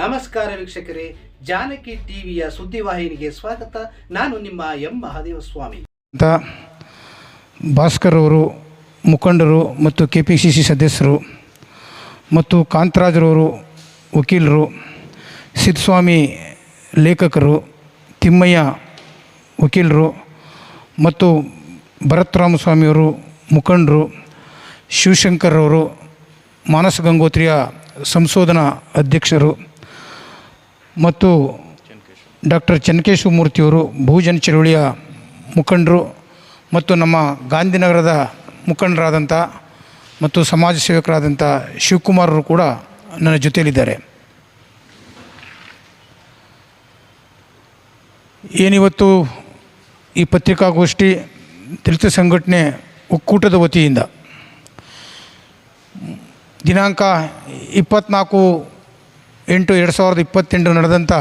ನಮಸ್ಕಾರ ವೀಕ್ಷಕರೇ, ಜಾನಕಿ ಟಿವಿಯ ಸುದ್ದಿವಾಹಿನಿಗೆ ಸ್ವಾಗತ. ನಾನು ನಿಮ್ಮ ಎಂ. ಮಹಾದೇವ ಸ್ವಾಮಿ ಅಂತ ಭಾಸ್ಕರ್ ಅವರು, ಮುಖಂಡರು ಮತ್ತು ಕೆ ಪಿ ಸಿ ಸಿ ಸದಸ್ಯರು ಮತ್ತು ಕಾಂತರಾಜ್ರವರು ವಕೀಲರು, ಸಿದ್ಧಸ್ವಾಮಿ ಲೇಖಕರು, ತಿಮ್ಮಯ್ಯ ವಕೀಲರು ಮತ್ತು ಭರತ್ ರಾಮಸ್ವಾಮಿಯವರು ಮುಖಂಡರು, ಶಿವಶಂಕರ್ ಅವರು, ಮಾನಸ ಗಂಗೋತ್ರಿಯ ಸಂಶೋಧನಾ ಅಧ್ಯಕ್ಷರು ಮತ್ತು ಡಾಕ್ಟರ್ ಚೆನ್ನಕೇಶವ ಮೂರ್ತಿಯವರು ಬಹುಜನ ಚಳುವಳಿಯ ಮುಖಂಡರು ಮತ್ತು ನಮ್ಮ ಗಾಂಧಿನಗರದ ಮುಖಂಡರಾದಂಥ ಮತ್ತು ಸಮಾಜ ಸೇವಕರಾದಂಥ ಶಿವಕುಮಾರರು ಕೂಡ ನನ್ನ ಜೊತೆಯಲ್ಲಿದ್ದಾರೆ. ಏನಿವತ್ತು ಈ ಪತ್ರಿಕಾಗೋಷ್ಠಿ ದಲಿತ ಸಂಘಟನೆ ಒಕ್ಕೂಟದ ವತಿಯಿಂದ ದಿನಾಂಕ ಇಪ್ಪತ್ತ್ನಾಲ್ಕು ಎಂಟು ಎರಡು ಸಾವಿರದ ಇಪ್ಪತ್ತೆಂಟು ನಡೆದಂಥ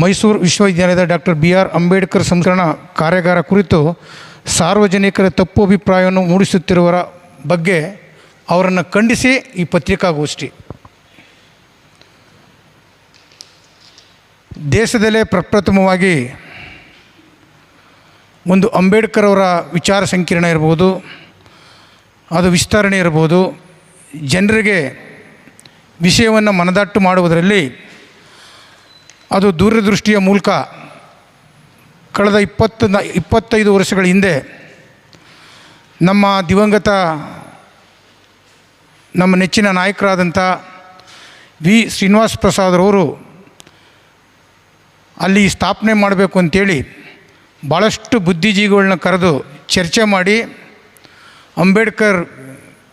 ಮೈಸೂರು ವಿಶ್ವವಿದ್ಯಾಲಯದ ಡಾಕ್ಟರ್ ಬಿ ಆರ್ ಅಂಬೇಡ್ಕರ್ ಸಂಸ್ಕರಣ ಕಾರ್ಯಾಗಾರ ಕುರಿತು ಸಾರ್ವಜನಿಕರ ತಪ್ಪು ಅಭಿಪ್ರಾಯವನ್ನು ಮೂಡಿಸುತ್ತಿರುವರ ಬಗ್ಗೆ ಅವರನ್ನು ಖಂಡಿಸಿ ಈ ಪತ್ರಿಕಾಗೋಷ್ಠಿ. ದೇಶದಲ್ಲೇ ಪ್ರಪ್ರಥಮವಾಗಿ ಒಂದು ಅಂಬೇಡ್ಕರ್ ಅವರ ವಿಚಾರ ಸಂಕಿರಣ ಇರ್ಬೋದು, ಅದು ವಿಸ್ತರಣೆ ಇರ್ಬೋದು, ಜನರಿಗೆ ವಿಷಯವನ್ನು ಮನದಟ್ಟು ಮಾಡುವುದರಲ್ಲಿ ಅದು ದೂರದೃಷ್ಟಿಯ ಮೂಲಕ ಕಳೆದ ಇಪ್ಪತ್ತು ಇಪ್ಪತ್ತೈದು ವರ್ಷಗಳ ಹಿಂದೆ ನಮ್ಮ ದಿವಂಗತ, ನಮ್ಮ ನೆಚ್ಚಿನ ನಾಯಕರಾದಂಥ ವಿ. ಶ್ರೀನಿವಾಸ ಪ್ರಸಾದ್ರವರು ಅಲ್ಲಿ ಸ್ಥಾಪನೆ ಮಾಡಬೇಕು ಅಂತೇಳಿ ಭಾಳಷ್ಟು ಬುದ್ಧಿಜೀವಿಗಳನ್ನ ಕರೆದು ಚರ್ಚೆ ಮಾಡಿ ಅಂಬೇಡ್ಕರ್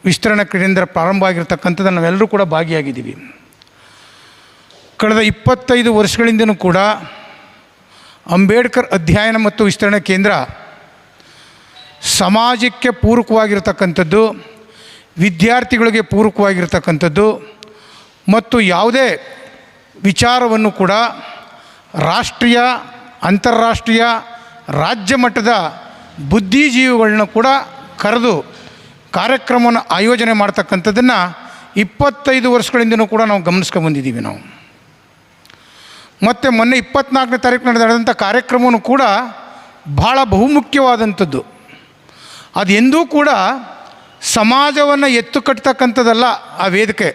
ವಿಸ್ತರಣಾ ಕ್ರೀಡೆಯಿಂದ ಪ್ರಾರಂಭ ಆಗಿರ್ತಕ್ಕಂಥದ್ದು ನಾವೆಲ್ಲರೂ ಕೂಡ ಭಾಗಿಯಾಗಿದ್ದೀವಿ. ಕಳೆದ ಇಪ್ಪತ್ತೈದು ವರ್ಷಗಳಿಂದನೂ ಕೂಡ ಅಂಬೇಡ್ಕರ್ ಅಧ್ಯಯನ ಮತ್ತು ವಿಸ್ತರಣಾ ಕೇಂದ್ರ ಸಮಾಜಕ್ಕೆ ಪೂರಕವಾಗಿರ್ತಕ್ಕಂಥದ್ದು, ವಿದ್ಯಾರ್ಥಿಗಳಿಗೆ ಪೂರಕವಾಗಿರ್ತಕ್ಕಂಥದ್ದು ಮತ್ತು ಯಾವುದೇ ವಿಚಾರವನ್ನು ಕೂಡ ರಾಷ್ಟ್ರೀಯ, ಅಂತಾರಾಷ್ಟ್ರೀಯ, ರಾಜ್ಯ ಮಟ್ಟದ ಬುದ್ಧಿಜೀವಿಗಳನ್ನ ಕೂಡ ಕರೆದು ಕಾರ್ಯಕ್ರಮವನ್ನು ಆಯೋಜನೆ ಮಾಡ್ತಕ್ಕಂಥದ್ದನ್ನು ಇಪ್ಪತ್ತೈದು ವರ್ಷಗಳಿಂದನೂ ಕೂಡ ನಾವು ಗಮನಿಸ್ಕೊಂಬಂದಿದ್ದೀವಿ ನಾವು. ಮತ್ತು ಮೊನ್ನೆ ಇಪ್ಪತ್ನಾಲ್ಕನೇ ತಾರೀಕು ನಡೆದಂಥ ಕಾರ್ಯಕ್ರಮವೂ ಕೂಡ ಭಾಳ ಬಹುಮುಖ್ಯವಾದಂಥದ್ದು. ಅದು ಎಂದೂ ಕೂಡ ಸಮಾಜವನ್ನು ಎತ್ತು ಕಟ್ತಕ್ಕಂಥದ್ದಲ್ಲ ಆ ವೇದಿಕೆ.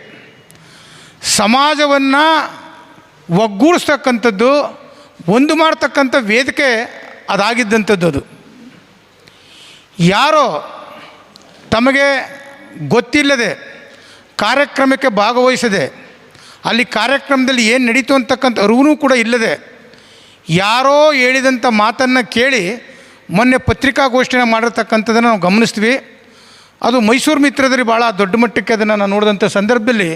ಸಮಾಜವನ್ನು ಒಗ್ಗೂಡಿಸ್ತಕ್ಕಂಥದ್ದು, ಒಂದು ಮಾಡ್ತಕ್ಕಂಥ ವೇದಿಕೆ ಅದಾಗಿದ್ದಂಥದ್ದು ಅದು. ಯಾರೋ ತಮಗೆ ಗೊತ್ತಿಲ್ಲದೆ ಕಾರ್ಯಕ್ರಮಕ್ಕೆ ಭಾಗವಹಿಸದೆ, ಅಲ್ಲಿ ಕಾರ್ಯಕ್ರಮದಲ್ಲಿ ಏನು ನಡೀತು ಅಂತಕ್ಕಂಥ ಅರಿವೂ ಕೂಡ ಇಲ್ಲದೆ, ಯಾರೋ ಹೇಳಿದಂಥ ಮಾತನ್ನು ಕೇಳಿ ಮೊನ್ನೆ ಪತ್ರಿಕಾಗೋಷ್ಠಿನ ಮಾಡಿರ್ತಕ್ಕಂಥದ್ದನ್ನು ನಾವು ಗಮನಿಸ್ತೀವಿ. ಅದು ಮೈಸೂರು ಮಿತ್ರದಲ್ಲಿ ಭಾಳ ದೊಡ್ಡ ಮಟ್ಟಕ್ಕೆ ಅದನ್ನು ನಾನು ನೋಡಿದಂಥ ಸಂದರ್ಭದಲ್ಲಿ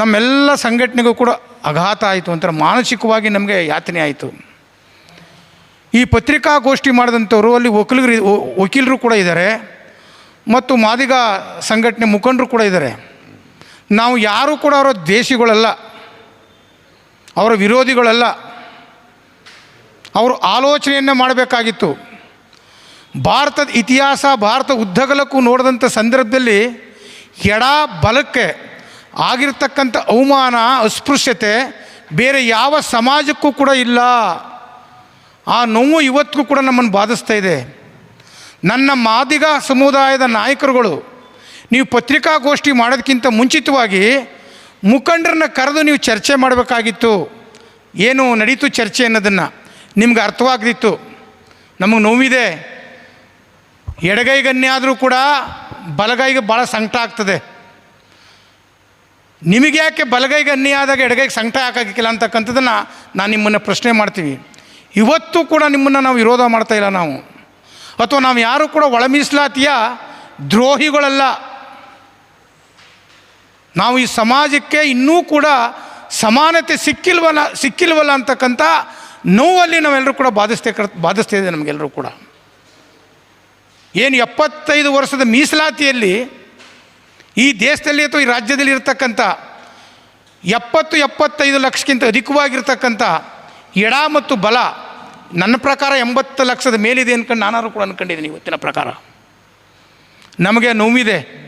ನಮ್ಮೆಲ್ಲ ಸಂಘಟನೆಗೂ ಕೂಡ ಆಘಾತ ಆಯಿತು ಅಂತ ಮಾನಸಿಕವಾಗಿ ನಮಗೆ ಯಾತನೆ ಆಯಿತು. ಈ ಪತ್ರಿಕಾಗೋಷ್ಠಿ ಮಾಡಿದಂಥವ್ರು, ಅಲ್ಲಿ ವಕೀಲರು ವಕೀಲರು ಕೂಡ ಇದ್ದಾರೆ. ಮತ್ತು ಮಾದಿಗ ಸಂಘಟನೆ ಮುಖಂಡರು ಕೂಡ ಇದ್ದಾರೆ. ನಾವು ಯಾರೂ ಕೂಡ ಅವರ ದೇಶಿಗಳಲ್ಲ, ಅವರ ವಿರೋಧಿಗಳಲ್ಲ. ಅವರು ಆಲೋಚನೆಯನ್ನೇ ಮಾಡಬೇಕಾಗಿತ್ತು. ಭಾರತದ ಇತಿಹಾಸ, ಭಾರತ ಉದ್ದಗಲಕ್ಕೂ ನೋಡಿದಂಥ ಸಂದರ್ಭದಲ್ಲಿ ಎಡ ಬಲಕ್ಕೆ ಆಗಿರ್ತಕ್ಕಂಥ ಅವಮಾನ, ಅಸ್ಪೃಶ್ಯತೆ ಬೇರೆ ಯಾವ ಸಮಾಜಕ್ಕೂ ಕೂಡ ಇಲ್ಲ. ಆ ನೋವು ಇವತ್ತಿಗೂ ಕೂಡ ನಮ್ಮನ್ನು ಬಾಧಿಸ್ತಾ ಇದೆ. ನನ್ನ ಮಾದಿಗ ಸಮುದಾಯದ ನಾಯಕರುಗಳು, ನೀವು ಪತ್ರಿಕಾಗೋಷ್ಠಿ ಮಾಡೋದಕ್ಕಿಂತ ಮುಂಚಿತವಾಗಿ ಮುಖಂಡರನ್ನ ಕರೆದು ನೀವು ಚರ್ಚೆ ಮಾಡಬೇಕಾಗಿತ್ತು. ಏನು ನಡೀತು ಚರ್ಚೆ ಅನ್ನೋದನ್ನು ನಿಮ್ಗೆ ಅರ್ಥವಾಗ್ದಿತ್ತು. ನಮಗೆ ನೋವಿದೆ. ಎಡಗೈಗನ್ನೇ ಆದರೂ ಕೂಡ ಬಲಗೈಗೆ ಭಾಳ ಸಂಕಟ ಆಗ್ತದೆ. ನಿಮಗೆ ಯಾಕೆ ಬಲಗೈಗೆ ಅನ್ಯಾಯ ಎಡಗೈಗೆ ಸಂಕಟ ಹಾಕಾಗಿಲ್ಲ ಅಂತಕ್ಕಂಥದ್ದನ್ನು ನಾನು ನಿಮ್ಮನ್ನು ಪ್ರಶ್ನೆ ಮಾಡ್ತೀವಿ. ಇವತ್ತು ಕೂಡ ನಿಮ್ಮನ್ನು ನಾವು ವಿರೋಧ ಮಾಡ್ತಾ ಇಲ್ಲ ನಾವು. ಅಥವಾ ನಾವು ಯಾರು ಕೂಡ ಒಳ ಮೀಸಲಾತಿಯ ದ್ರೋಹಿಗಳಲ್ಲ. ನಾವು ಈ ಸಮಾಜಕ್ಕೆ ಇನ್ನೂ ಕೂಡ ಸಮಾನತೆ ಸಿಕ್ಕಿಲ್ವಲ್ಲ ಸಿಕ್ಕಿಲ್ವಲ್ಲ ಅಂತಕ್ಕಂಥ ನೋವಲ್ಲಿ ನಾವೆಲ್ಲರೂ ಕೂಡ ಬಾಧಿಸ್ತೇ ಬಾಧಿಸ್ತಾ ಇದೆ ನಮಗೆಲ್ಲರೂ ಕೂಡ. ಏನು ಎಪ್ಪತ್ತೈದು ವರ್ಷದ ಮೀಸಲಾತಿಯಲ್ಲಿ ಈ ದೇಶದಲ್ಲಿ ಅಥವಾ ಈ ರಾಜ್ಯದಲ್ಲಿ ಇರತಕ್ಕಂಥ ಎಪ್ಪತ್ತು ಎಪ್ಪತ್ತೈದು ಲಕ್ಷಕ್ಕಿಂತ ಅಧಿಕವಾಗಿರ್ತಕ್ಕಂಥ ಎಡ ಮತ್ತು ಬಲ ನನ್ನ ಪ್ರಕಾರ ಎಂಬತ್ತು ಲಕ್ಷದ ಮೇಲಿದೆ ಅಂದ್ಕೊಂಡು ನಾನಾರು ಕೂಡ ಅಂದ್ಕೊಂಡಿದ್ದೀನಿ ಇವತ್ತಿನ ಪ್ರಕಾರ. ನಮಗೆ ನೋವಿದೆ.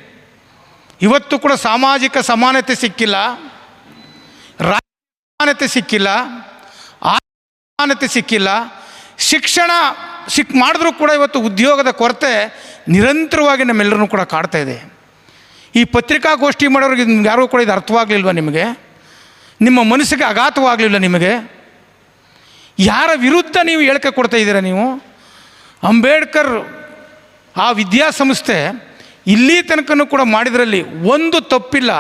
ಇವತ್ತು ಕೂಡ ಸಾಮಾಜಿಕ ಸಮಾನತೆ ಸಿಕ್ಕಿಲ್ಲ. ಸಮಾನತೆ ಸಿಕ್ಕಿಲ್ಲ. ಸಮಾನತೆ ಸಿಕ್ಕಿಲ್ಲ. ಶಿಕ್ಷಣ ಸಿಕ್ ಮಾಡಿದ್ರೂ ಕೂಡ ಇವತ್ತು ಉದ್ಯೋಗದ ಕೊರತೆ ನಿರಂತರವಾಗಿ ನಮ್ಮೆಲ್ಲರನ್ನೂ ಕೂಡ ಕಾಡ್ತಾ ಇದೆ. ಈ ಪತ್ರಿಕಾಗೋಷ್ಠಿ ಮಾಡೋರಿಗೆ ಯಾರೂ ಕೂಡ ಇದು ಅರ್ಥವಾಗಲಿಲ್ವ ನಿಮಗೆ? ನಿಮ್ಮ ಮನಸ್ಸಿಗೆ ಆಘಾತವಾಗಲಿಲ್ಲ ನಿಮಗೆ? ಯಾರ ವಿರುದ್ಧ ನೀವು ಹೇಳಿಕೆ ಕೊಡ್ತಾ ಇದ್ದೀರಾ ನೀವು? ಅಂಬೇಡ್ಕರ್ ಆ ವಿದ್ಯಾಸಂಸ್ಥೆ ಇಲ್ಲಿ ತನಕನೂ ಕೂಡ ಮಾಡಿದ್ರಲ್ಲಿ ಒಂದು ತಪ್ಪಿಲ್ಲ.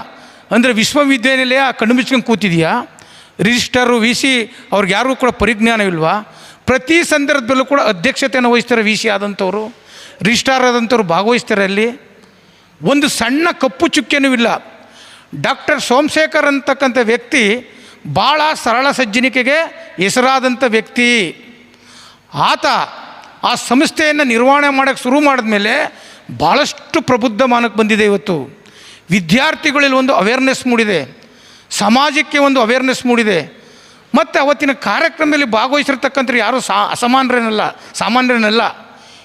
ಅಂದರೆ ವಿಶ್ವವಿದ್ಯಾನಿಲಯ ಕಣ್ಣು ಮುಚ್ಕೊಂಡು ಕೂತಿದೆಯಾ? ರಿಜಿಸ್ಟರು ವಿ ಸಿ ಅವ್ರಿಗೆ ಯಾರಿಗೂ ಕೂಡ ಪರಿಜ್ಞಾನವಿಲ್ವಾ? ಪ್ರತಿ ಸಂದರ್ಭದಲ್ಲೂ ಕೂಡ ಅಧ್ಯಕ್ಷತೆಯನ್ನು ವಹಿಸ್ತಾರೆ ವಿ ಸಿ ಆದಂಥವ್ರು ರಿಜಿಸ್ಟಾರ್ ಆದಂಥವ್ರು ಭಾಗವಹಿಸ್ತಾರೆ ಅಲ್ಲಿ. ಒಂದು ಸಣ್ಣ ಕಪ್ಪು ಚುಕ್ಕೆನೂ ಇಲ್ಲ. ಡಾಕ್ಟರ್ ಸೋಮಶೇಖರ್ ಅಂತಕ್ಕಂಥ ವ್ಯಕ್ತಿ ಭಾಳ ಸರಳ ಸಜ್ಜನಿಕೆಗೆ ಹೆಸರಾದಂಥ ವ್ಯಕ್ತಿ. ಆತ ಆ ಸಂಸ್ಥೆಯನ್ನು ನಿರ್ವಹಣೆ ಮಾಡೋಕ್ಕೆ ಶುರು ಮಾಡಿದ ಮೇಲೆ ಭಾಳಷ್ಟು ಪ್ರಬುದ್ಧ ಮಾನಕ್ಕೆ ಬಂದಿದೆ ಇವತ್ತು. ವಿದ್ಯಾರ್ಥಿಗಳಲ್ಲಿ ಒಂದು ಅವೇರ್ನೆಸ್ ಮೂಡಿದೆ. ಸಮಾಜಕ್ಕೆ ಒಂದು ಅವೇರ್ನೆಸ್ ಮೂಡಿದೆ. ಮತ್ತು ಅವತ್ತಿನ ಕಾರ್ಯಕ್ರಮದಲ್ಲಿ ಭಾಗವಹಿಸಿರ್ತಕ್ಕಂಥ ಯಾರೂ ಸಾ ಅಸಮಾನರೇನಲ್ಲ ಸಾಮಾನ್ಯರೇನಲ್ಲ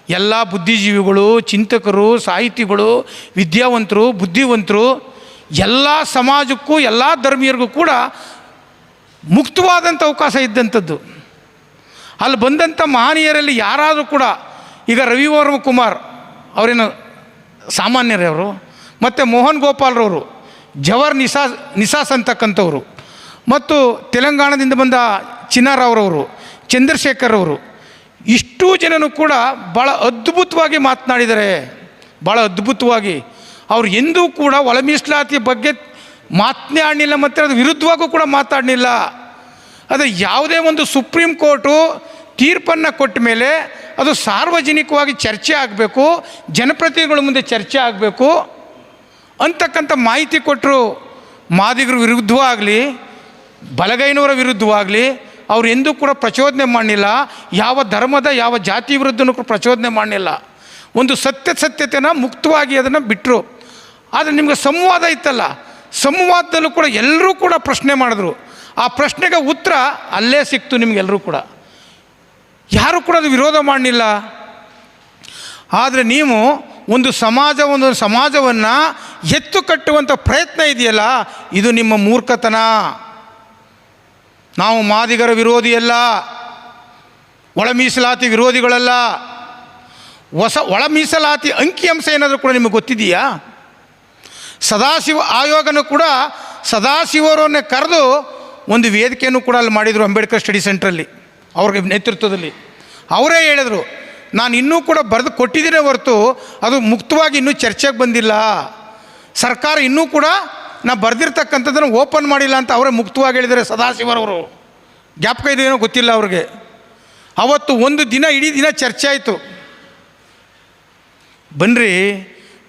ಎಲ್ಲ ಬುದ್ಧಿಜೀವಿಗಳು, ಚಿಂತಕರು, ಸಾಹಿತಿಗಳು, ವಿದ್ಯಾವಂತರು, ಬುದ್ಧಿವಂತರು, ಎಲ್ಲ ಸಮಾಜಕ್ಕೂ, ಎಲ್ಲ ಧರ್ಮೀಯರಿಗೂ ಕೂಡ ಮುಕ್ತವಾದಂಥ ಅವಕಾಶ ಇದ್ದಂಥದ್ದು. ಅಲ್ಲಿ ಬಂದಂಥ ಮಹನೀಯರಲ್ಲಿ ಯಾರಾದರೂ ಕೂಡ, ಈಗ ರವಿವರ್ಮ ಕುಮಾರ್ ಅವರೇನು ಸಾಮಾನ್ಯರೇ ಅವರು, ಮತ್ತು ಮೋಹನ್ ಗೋಪಾಲ್ರವರು ಜವರ್ ನಿಸಾ, ನಿಸಾಸ್ ಅಂತಕ್ಕಂಥವ್ರು, ಮತ್ತು ತೆಲಂಗಾಣದಿಂದ ಬಂದ ಚಿನ್ನಾರಾವ್ರವರು ಚಂದ್ರಶೇಖರ್ ಅವರು ಇಷ್ಟೂ ಜನನು ಕೂಡ ಭಾಳ ಅದ್ಭುತವಾಗಿ ಮಾತನಾಡಿದ್ದಾರೆ ಭಾಳ ಅದ್ಭುತವಾಗಿ, ಅವ್ರು ಎಂದೂ ಕೂಡ ಒಳ ಬಗ್ಗೆ ಮಾತನಾಡಲಿಲ್ಲ ಮತ್ತು ಅದು ವಿರುದ್ಧವಾಗೂ ಕೂಡ ಮಾತಾಡಲಿಲ್ಲ ಅದು ಯಾವುದೇ ಒಂದು ಸುಪ್ರೀಂ ಕೋರ್ಟು ತೀರ್ಪನ್ನು ಕೊಟ್ಟ ಮೇಲೆ ಅದು ಸಾರ್ವಜನಿಕವಾಗಿ ಚರ್ಚೆ ಆಗಬೇಕು, ಜನಪ್ರತಿನಿಧಿಗಳ ಮುಂದೆ ಚರ್ಚೆ ಆಗಬೇಕು ಅಂತಕ್ಕಂಥ ಮಾಹಿತಿ ಕೊಟ್ಟರು ಮಾದಿಗರ ವಿರುದ್ಧವಾಗಲಿ, ಬಲಗೈನವರ ವಿರುದ್ಧವಾಗಲಿ, ಅವರು ಎಂದೂ ಕೂಡ ಪ್ರಚೋದನೆ ಮಾಡಲಿಲ್ಲ ಯಾವ ಧರ್ಮದ, ಯಾವ ಜಾತಿ ವಿರುದ್ಧನೂ ಕೂಡ ಪ್ರಚೋದನೆ ಮಾಡಲಿಲ್ಲ ಒಂದು ಸತ್ಯ ಸತ್ಯತೆನ ಮುಕ್ತವಾಗಿ ಅದನ್ನು ಬಿಟ್ಟರು ಆದರೆ ನಿಮಗೆ ಸಂವಾದ ಇತ್ತಲ್ಲ ಸಂವಾದದಲ್ಲೂ ಕೂಡ ಎಲ್ಲರೂ ಕೂಡ ಪ್ರಶ್ನೆ ಮಾಡಿದ್ರು. ಆ ಪ್ರಶ್ನೆಗೆ ಉತ್ತರ ಅಲ್ಲೇ ಸಿಕ್ತು ನಿಮಗೆಲ್ಲರೂ ಕೂಡ. ಯಾರೂ ಕೂಡ ಅದು ವಿರೋಧ ಮಾಡಲಿಲ್ಲ. ಆದರೆ ನೀವು ಒಂದು ಸಮಾಜ, ಒಂದು ಸಮಾಜವನ್ನು ಎತ್ತು ಕಟ್ಟುವಂಥ ಪ್ರಯತ್ನ ಇದೆಯಲ್ಲ, ಇದು ನಿಮ್ಮ ಮೂರ್ಖತನ. ನಾವು ಮಾದಿಗರ ವಿರೋಧಿಯಲ್ಲ ಒಳ ಮೀಸಲಾತಿ ವಿರೋಧಿಗಳಲ್ಲ. ಹೊಸ ಒಳ ಮೀಸಲಾತಿ ಅಂಕಿಅಂಶ ಏನಾದರೂ ಕೂಡ ನಿಮಗೆ ಗೊತ್ತಿದೆಯಾ? ಸದಾಶಿವ ಆಯೋಗನೂ ಕೂಡ ಸದಾಶಿವರನ್ನೇ ಕರೆದು ಒಂದು ವೇದಿಕೆಯನ್ನು ಕೂಡ ಅಲ್ಲಿ ಮಾಡಿದರು ಅಂಬೇಡ್ಕರ್ ಸ್ಟಡಿ ಸೆಂಟ್ರಲ್ಲಿ, ಅವ್ರಿಗೆ ನೇತೃತ್ವದಲ್ಲಿ. ಅವರೇ ಹೇಳಿದರು, ನಾನು ಇನ್ನೂ ಕೂಡ ಬರೆದು ಕೊಟ್ಟಿದ್ದೀನೇ ಹೊರತು ಅದು ಮುಕ್ತವಾಗಿ ಇನ್ನೂ ಚರ್ಚೆಗೆ ಬಂದಿಲ್ಲ. ಸರ್ಕಾರ ಇನ್ನೂ ಕೂಡ ನಾ ಬರೆದಿರ್ತಕ್ಕಂಥದ್ದನ್ನು ಓಪನ್ ಮಾಡಿಲ್ಲ ಅಂತ ಅವರೇ ಮುಕ್ತವಾಗಿ ಹೇಳಿದ್ದಾರೆ ಸದಾಶಿವರವರು. ಜ್ಞಾಪಕ ಕೈದೇನೋ ಗೊತ್ತಿಲ್ಲ ಅವ್ರಿಗೆ. ಅವತ್ತು ಒಂದು ದಿನ, ಇಡೀ ದಿನ ಚರ್ಚೆ ಆಯಿತು. ಬನ್ನಿರಿ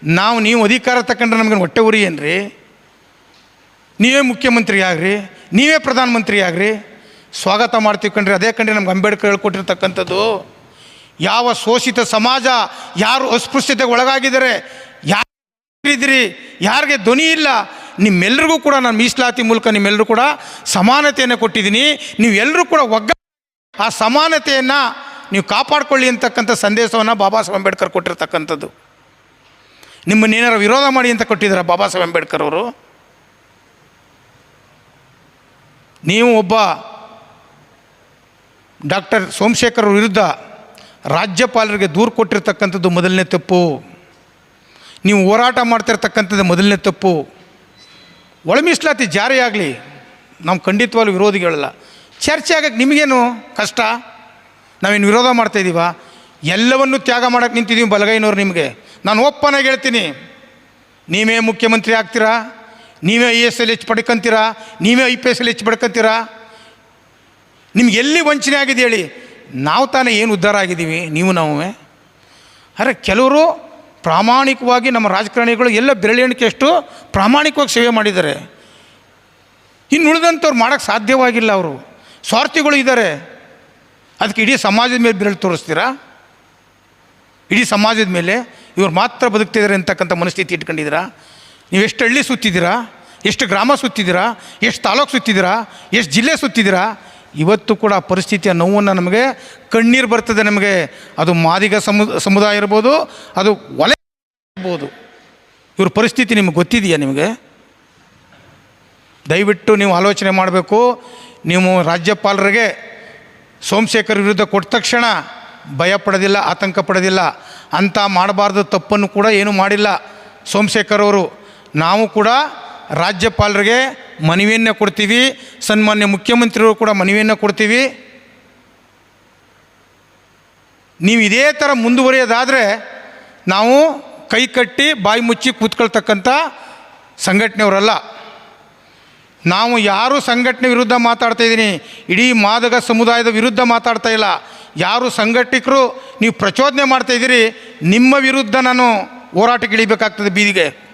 ನಾವು ನೀವು ಅಧಿಕಾರ ತಕ್ಕಂಡ್ರೆ ನಮಗೆ ಹೊಟ್ಟೆ ಉರಿ ಏನ್ರಿ? ನೀವೇ ಮುಖ್ಯಮಂತ್ರಿ ಆಗ್ರಿ, ನೀವೇ ಪ್ರಧಾನಮಂತ್ರಿ ಆಗ್ರಿ. ಸ್ವಾಗತ ಮಾಡ್ತೀವಿ ಕಣ್ರಿ, ಅದೇ ಕಂಡ್ರಿ ನಮ್ಗೆ ಅಂಬೇಡ್ಕರ್ ಹೇಳ್ಕೊಟ್ಟಿರ್ತಕ್ಕಂಥದ್ದು. ಯಾವ ಶೋಷಿತ ಸಮಾಜ, ಯಾರು ಅಸ್ಪೃಶ್ಯತೆಗೆ ಒಳಗಾಗಿದ್ದಾರೆ ಯಾರಿದ್ದೀರಿ ಯಾರಿಗೆ ಧ್ವನಿ ಇಲ್ಲ ನಿಮ್ಮೆಲ್ಲರಿಗೂ ಕೂಡ ನಾನು ಮೀಸಲಾತಿ ಮೂಲಕ ನಿಮ್ಮೆಲ್ಲರೂ ಕೂಡ ಸಮಾನತೆಯನ್ನು ಕೊಟ್ಟಿದ್ದೀನಿ. ನೀವೆಲ್ಲರೂ ಕೂಡ ಒಗ್ಗ ಆ ಸಮಾನತೆಯನ್ನು ನೀವು ಕಾಪಾಡ್ಕೊಳ್ಳಿ ಅಂತಕ್ಕಂಥ ಸಂದೇಶವನ್ನು ಬಾಬಾ ಸಾಹೇಬ್ ಅಂಬೇಡ್ಕರ್ ಕೊಟ್ಟಿರ್ತಕ್ಕಂಥದ್ದು. ನಿಮ್ಮನ್ನೇನಾರು ವಿರೋಧ ಮಾಡಿ ಅಂತ ಕೊಟ್ಟಿದ್ದಾರೆ ಬಾಬಾ ಸಾಹೇಬ್ ಅಂಬೇಡ್ಕರ್ ಅವರು? ನೀವು ಒಬ್ಬ ಡಾಕ್ಟರ್ ಸೋಮಶೇಖರ್ ವಿರುದ್ಧ ರಾಜ್ಯಪಾಲರಿಗೆ ದೂರು ಕೊಟ್ಟಿರ್ತಕ್ಕಂಥದ್ದು ಮೊದಲನೇ ತಪ್ಪು, ನೀವು ಹೋರಾಟ ಮಾಡ್ತಿರ್ತಕ್ಕಂಥದ್ದು ಮೊದಲನೇ ತಪ್ಪು, ಒಳ ಮೀಸಲಾತಿ ಜಾರಿಯಾಗಲಿ ನಾವು ಖಂಡಿತವಾಗ್ಲೂ ವಿರೋಧಿಗಳಲ್ಲ ಚರ್ಚೆ ಆಗಕ್ಕೆ ನಿಮಗೇನು ಕಷ್ಟ? ನಾವೇನು ವಿರೋಧ ಮಾಡ್ತಾಯಿದ್ದೀವ ಎಲ್ಲವನ್ನೂ ತ್ಯಾಗ ಮಾಡೋಕ್ಕೆ ನಿಂತಿದ್ದೀವಿ ಬಲಗೈನವ್ರು ನಿಮಗೆ. ನಾನು ಓಪ್ಪನಾಗಿ ಹೇಳ್ತೀನಿ. ನೀವೇ ಮುಖ್ಯಮಂತ್ರಿ ಆಗ್ತೀರಾ? ನೀವೇ ಐ ಎಸ್ ಎಲ್ ಹೆಚ್ಚು ಪಡ್ಕೊಂತೀರಾ? ನೀವೇ ಐ ಪಿ ಎಸ್ ಎಲ್ ಹೆಚ್ಚು ಪಡ್ಕೊಂತೀರಾ? ನಿಮ್ಗೆ ಎಲ್ಲಿ ವಂಚನೆ ಆಗಿದೆ ಹೇಳಿ. ನಾವು ತಾನೇ ಏನು ಉದ್ಧಾರ ಆಗಿದ್ದೀವಿ? ನೀವು ನಾವು ಅರೆ ಕೆಲವರು ಪ್ರಾಮಾಣಿಕವಾಗಿ ನಮ್ಮ ರಾಜಕಾರಣಿಗಳು ಎಲ್ಲ ಬೆರಳೆಣಿಕೆಯಷ್ಟು ಪ್ರಾಮಾಣಿಕವಾಗಿ ಸೇವೆ ಮಾಡಿದ್ದಾರೆ. ಇನ್ನು ಉಳಿದಂಥವ್ರು ಮಾಡೋಕ್ಕೆ ಸಾಧ್ಯವಾಗಿಲ್ಲ ಅವರು. ಸ್ವಾರ್ಥಿಗಳು ಇದ್ದಾರೆ. ಅದಕ್ಕೆ ಇಡೀ ಸಮಾಜದ ಮೇಲೆ ಬೆರಳು ತೋರಿಸ್ತೀರಾ? ಇಡೀ ಸಮಾಜದ ಮೇಲೆ? ಇವ್ರು ಮಾತ್ರ ಬದುಕ್ತಿದ್ದಾರೆ ಅಂತಕ್ಕಂಥ ಮನಸ್ಥಿತಿ ಇಟ್ಕೊಂಡಿದ್ದೀರಾ? ನೀವು ಎಷ್ಟು ಹಳ್ಳಿ ಸುತ್ತಿದ್ದೀರಾ? ಎಷ್ಟು ಗ್ರಾಮ ಸುತ್ತಿದ್ದೀರಾ? ಎಷ್ಟು ತಾಲೂಕು ಸುತ್ತಿದ್ದೀರಾ? ಎಷ್ಟು ಜಿಲ್ಲೆ ಸುತ್ತಿದ್ದೀರಾ? ಇವತ್ತು ಕೂಡ ಪರಿಸ್ಥಿತಿಯ ನೋವನ್ನು ನಮಗೆ, ಕಣ್ಣೀರು ಬರ್ತದೆ ನಮಗೆ. ಅದು ಮಾದಿಗ ಸಮು, ಸಮುದಾಯ ಇರ್ಬೋದು, ಅದು ಒಲೆ ಇರ್ಬೋದು. ಇವ್ರ ಪರಿಸ್ಥಿತಿ ನಿಮಗೆ ಗೊತ್ತಿದೆಯಾ ನಿಮಗೆ? ದಯವಿಟ್ಟು ನೀವು ಆಲೋಚನೆ ಮಾಡಬೇಕು. ನೀವು ರಾಜ್ಯಪಾಲರಿಗೆ ಸೋಮಶೇಖರ್ ವಿರುದ್ಧ ಕೊಟ್ಟ ತಕ್ಷಣ ಭಯ ಪಡೋದಿಲ್ಲ, ಆತಂಕ ಪಡೋದಿಲ್ಲ. ಅಂಥ ಮಾಡಬಾರ್ದು ತಪ್ಪನ್ನು ಕೂಡ ಏನೂ ಮಾಡಿಲ್ಲ. ಸೋಮಶೇಖರ್ ಅವರು, ನಾವು ಕೂಡ ರಾಜ್ಯಪಾಲರಿಗೆ ಮನವಿಯನ್ನೇ ಕೊಡ್ತೀವಿ, ಸನ್ಮಾನ್ಯ ಮುಖ್ಯಮಂತ್ರಿಗಳು ಕೂಡ ಮನವಿಯನ್ನು ಕೊಡ್ತೀವಿ. ನೀವು ಇದೇ ಥರ ಮುಂದುವರಿಯೋದಾದರೆ ನಾವು ಕೈ ಕಟ್ಟಿ ಬಾಯಿ ಮುಚ್ಚಿ ಕೂತ್ಕೊಳ್ತಕ್ಕಂಥ ಸಂಘಟನೆಯವರಲ್ಲ. ನಾವು ಯಾರು ಸಂಘಟನೆ ವಿರುದ್ಧ ಮಾತಾಡ್ತಾ ಇದ್ದೀನಿ, ಇಡೀ ಮಾದಕ ಸಮುದಾಯದ ವಿರುದ್ಧ ಮಾತಾಡ್ತಾ ಇಲ್ಲ. ಯಾರು ಸಂಘಟಕರು ನೀವು ಪ್ರಚೋದನೆ ಮಾಡ್ತಾ ಇದ್ದೀರಿ, ನಿಮ್ಮ ವಿರುದ್ಧ ನಾನು ಹೋರಾಟಕ್ಕೆ ಇಳಿಬೇಕಾಗ್ತದೆ ಬೀದಿಗೆ.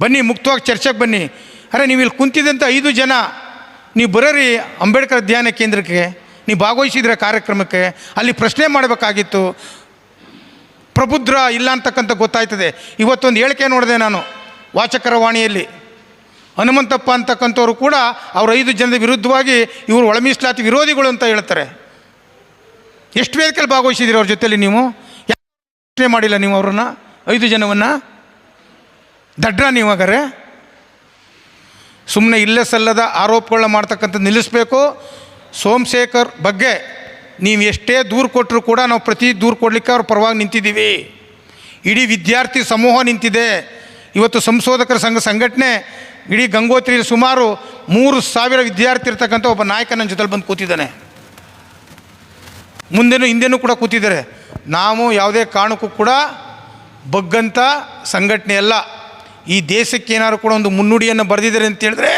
ಬನ್ನಿ, ಮುಕ್ತವಾಗಿ ಚರ್ಚೆಗೆ ಬನ್ನಿ. ಅರೆ, ನೀವು ಇಲ್ಲಿ ಕುಂತಿದ್ದಂಥ ಐದು ಜನ, ನೀವು ಬರೋರಿ ಅಂಬೇಡ್ಕರ್ ಧ್ಯಾನ ಕೇಂದ್ರಕ್ಕೆ, ನೀವು ಭಾಗವಹಿಸಿದ್ರೆ ಕಾರ್ಯಕ್ರಮಕ್ಕೆ, ಅಲ್ಲಿ ಪ್ರಶ್ನೆ ಮಾಡಬೇಕಾಗಿತ್ತು. ಪ್ರಬುದ್ರ ಇಲ್ಲ ಅಂತಕ್ಕಂಥ ಗೊತ್ತಾಯ್ತದೆ. ಇವತ್ತೊಂದು ಹೇಳಿಕೆ ನೋಡಿದೆ ನಾನು, ವಾಚಕರ ವಾಣಿಯಲ್ಲಿ. ಹನುಮಂತಪ್ಪ ಅಂತಕ್ಕಂಥವ್ರು ಕೂಡ ಅವ್ರ ಐದು ಜನದ ವಿರುದ್ಧವಾಗಿ ಇವರು ಒಳಮೀಸಲಾತಿ ವಿರೋಧಿಗಳು ಅಂತ ಹೇಳ್ತಾರೆ. ಎಷ್ಟು ವೇದಿಕೆಯಲ್ಲಿ ಭಾಗವಹಿಸಿದ್ದೀರಿ ಅವ್ರ ಜೊತೆಲಿ ನೀವು? ಯಾಕೆ ಮಾಡಿಲ್ಲ ನೀವು ಅವ್ರನ್ನ? ಐದು ಜನವನ್ನು? ದಡ್ರ ನೀವು ಹಾಗಾರೆ ಸುಮ್ಮನೆ ಇಲ್ಲೇ ಸಲ್ಲದ ಆರೋಪಗಳನ್ನ ಮಾಡ್ತಕ್ಕಂಥದ್ದು ನಿಲ್ಲಿಸಬೇಕು. ಸೋಮಶೇಖರ್ ಬಗ್ಗೆ ನೀವು ಎಷ್ಟೇ ದೂರು ಕೊಟ್ಟರು ಕೂಡ ನಾವು ಪ್ರತಿ ದೂರು ಕೊಡಲಿಕ್ಕೆ ಅವ್ರ ಪರವಾಗಿ ನಿಂತಿದ್ದೀವಿ. ಇಡೀ ವಿದ್ಯಾರ್ಥಿ ಸಮೂಹ ನಿಂತಿದೆ. ಇವತ್ತು ಸಂಶೋಧಕರ ಸಂಘ ಸಂಘಟನೆ ಇಡೀ ಗಂಗೋತ್ರಿಯಲ್ಲಿ ಸುಮಾರು ಮೂರು ಸಾವಿರ ವಿದ್ಯಾರ್ಥಿ ಇರ್ತಕ್ಕಂಥ ಒಬ್ಬ ನಾಯಕ ನನ್ನ ಜೊತೆಲಿ ಬಂದು ಕೂತಿದ್ದಾನೆ. ಮುಂದೆನೂ ಹಿಂದೆನೂ ಕೂಡ ಕೂತಿದ್ದಾರೆ. ನಾವು ಯಾವುದೇ ಕಾರಣಕ್ಕೂ ಕೂಡ ಬಗ್ಗಂಥ ಸಂಘಟನೆ ಅಲ್ಲ. ಈ ದೇಶಕ್ಕೆ ಏನಾದರೂ ಕೂಡ ಒಂದು ಮುನ್ನುಡಿಯನ್ನು ಬರೆದಿದ್ದಾರೆ ಅಂತ ಹೇಳಿದ್ರೆ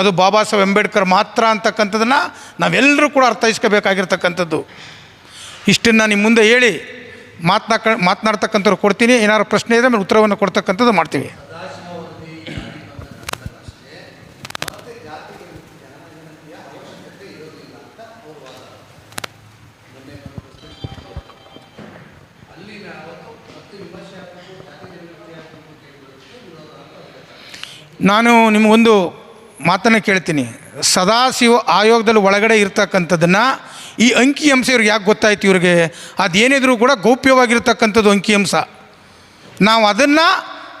ಅದು ಬಾಬಾ ಸಾಹೇಬ್ ಅಂಬೇಡ್ಕರ್ ಮಾತ್ರ ಅಂತಕ್ಕಂಥದ್ದನ್ನು ನಾವೆಲ್ಲರೂ ಕೂಡ ಅರ್ಥೈಸ್ಕೋಬೇಕಾಗಿರ್ತಕ್ಕಂಥದ್ದು. ಇಷ್ಟನ್ನು ನಿಮ್ಮ ಮುಂದೆ ಹೇಳಿ ಮಾತನಾಕ ಮಾತನಾಡ್ತಕ್ಕಂಥವ್ರು ಕೊಡ್ತೀನಿ. ಏನಾದ್ರು ಪ್ರಶ್ನೆ ಇದ್ದರೆ ಆಮೇಲೆ ಉತ್ತರವನ್ನು ಕೊಡ್ತಕ್ಕಂಥದ್ದು ಮಾಡ್ತೀವಿ. ನಾನು ನಿಮಗೊಂದು ಮಾತನ್ನು ಕೇಳ್ತೀನಿ. ಸದಾಶಿವ ಆಯೋಗದಲ್ಲಿ ಒಳಗಡೆ ಇರ್ತಕ್ಕಂಥದ್ದನ್ನು ಈ ಅಂಕಿಅಂಶ ಇವ್ರಿಗೆ ಯಾಕೆ ಗೊತ್ತಾಯ್ತು ಇವ್ರಿಗೆ? ಅದೇನಿದ್ರು ಕೂಡ ಗೌಪ್ಯವಾಗಿರ್ತಕ್ಕಂಥದ್ದು ಅಂಕಿಅಂಶ ನಾವು ಅದನ್ನು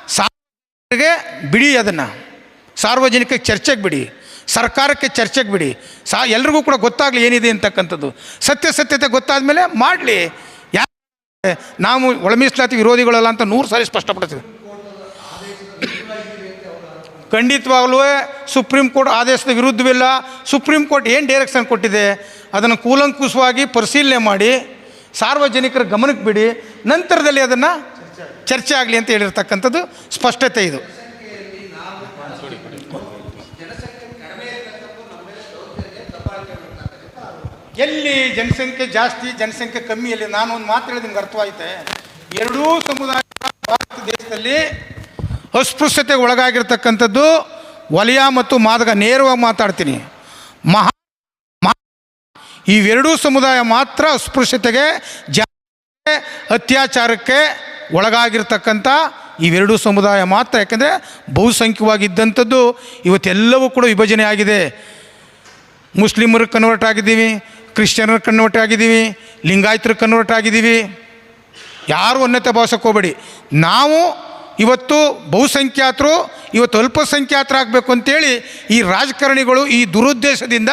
ಸಾರ್ವಜನಿಕರಿಗೆ ಬಿಡಿ ಅದನ್ನು. ಸಾರ್ವಜನಿಕ ಚರ್ಚೆಗೆ ಬಿಡಿ. ಸರ್ಕಾರಕ್ಕೆ ಚರ್ಚೆಗೆ ಬಿಡಿ. ಸಾ, ಎಲ್ರಿಗೂ ಕೂಡ ಗೊತ್ತಾಗಲಿ ಏನಿದೆ ಅಂತಕ್ಕಂಥದ್ದು. ಸತ್ಯಾಸತ್ಯತೆ ಗೊತ್ತಾದ ಮೇಲೆ ಮಾಡಲಿ. ಯಾಕೆ? ನಾವು ಒಳಮೀಸಲಾತಿ ವಿರೋಧಿಗಳಲ್ಲ ಅಂತ ನೂರು ಸಾರಿ ಸ್ಪಷ್ಟಪಡ್ತೀವಿ ಖಂಡಿತವಾಗಲೂ ಸುಪ್ರೀಂ ಕೋರ್ಟ್ ಆದೇಶದ ವಿರುದ್ಧವಿಲ್ಲ. ಸುಪ್ರೀಂ ಕೋರ್ಟ್ ಏನು ಡೈರೆಕ್ಷನ್ ಕೊಟ್ಟಿದೆ? ಅದನ್ನು ಕೂಲಂಕುಷವಾಗಿ ಪರಿಶೀಲನೆ ಮಾಡಿ, ಸಾರ್ವಜನಿಕರ ಗಮನಕ್ಕೆ ಬಿಡಿ, ನಂತರದಲ್ಲಿ ಅದನ್ನು ಚರ್ಚೆ ಆಗಲಿ ಅಂತ ಹೇಳಿರ್ತಕ್ಕಂಥದ್ದು ಸ್ಪಷ್ಟತೆ ಇದು. ಎಲ್ಲಿ ಜನಸಂಖ್ಯೆ ಜಾಸ್ತಿ, ಜನಸಂಖ್ಯೆ ಕಮ್ಮಿ ಎಲ್ಲಿ ನಾನು ಒಂದು ಮಾತು ಹೇಳಿದ ನಿಮ್ಗೆ ಅರ್ಥವಾಯ್ತೆ? ಎರಡೂ ಸಮುದಾಯ ಭಾರತ ದೇಶದಲ್ಲಿ ಅಸ್ಪೃಶ್ಯತೆಗೆ ಒಳಗಾಗಿರ್ತಕ್ಕಂಥದ್ದು ವಲಯ ಮತ್ತು ಮಾದಗ ನೇರವಾಗಿ ಮಾತಾಡ್ತೀನಿ. ಮಹಾ ಇವೆರಡೂ ಸಮುದಾಯ ಮಾತ್ರ ಅಸ್ಪೃಶ್ಯತೆಗೆ ಜಾತಿ ಅತ್ಯಾಚಾರಕ್ಕೆ ಒಳಗಾಗಿರ್ತಕ್ಕಂಥ ಇವೆರಡೂ ಸಮುದಾಯ ಮಾತ್ರ. ಯಾಕೆಂದರೆ ಬಹುಸಂಖ್ಯವಾಗಿದ್ದಂಥದ್ದು ಇವತ್ತೆಲ್ಲವೂ ಕೂಡ ವಿಭಜನೆ ಆಗಿದೆ. ಮುಸ್ಲಿಮರು ಕನ್ವರ್ಟ್ ಆಗಿದ್ದೀವಿ ಕ್ರಿಶ್ಚಿಯನರು ಕನ್ವರ್ಟ್ ಆಗಿದ್ದೀವಿ ಲಿಂಗಾಯತರು ಕನ್ವರ್ಟ್ ಆಗಿದ್ದೀವಿ. ಯಾರು ಉನ್ನತ ಭಾಷಕ್ಕೆ ಹೋಗಬೇಡಿ. ನಾವು ಇವತ್ತು ಬಹುಸಂಖ್ಯಾತರು, ಇವತ್ತು ಅಲ್ಪಸಂಖ್ಯಾತರಾಗಬೇಕು ಅಂತೇಳಿ ಈ ರಾಜಕಾರಣಿಗಳು ಈ ದುರುದ್ದೇಶದಿಂದ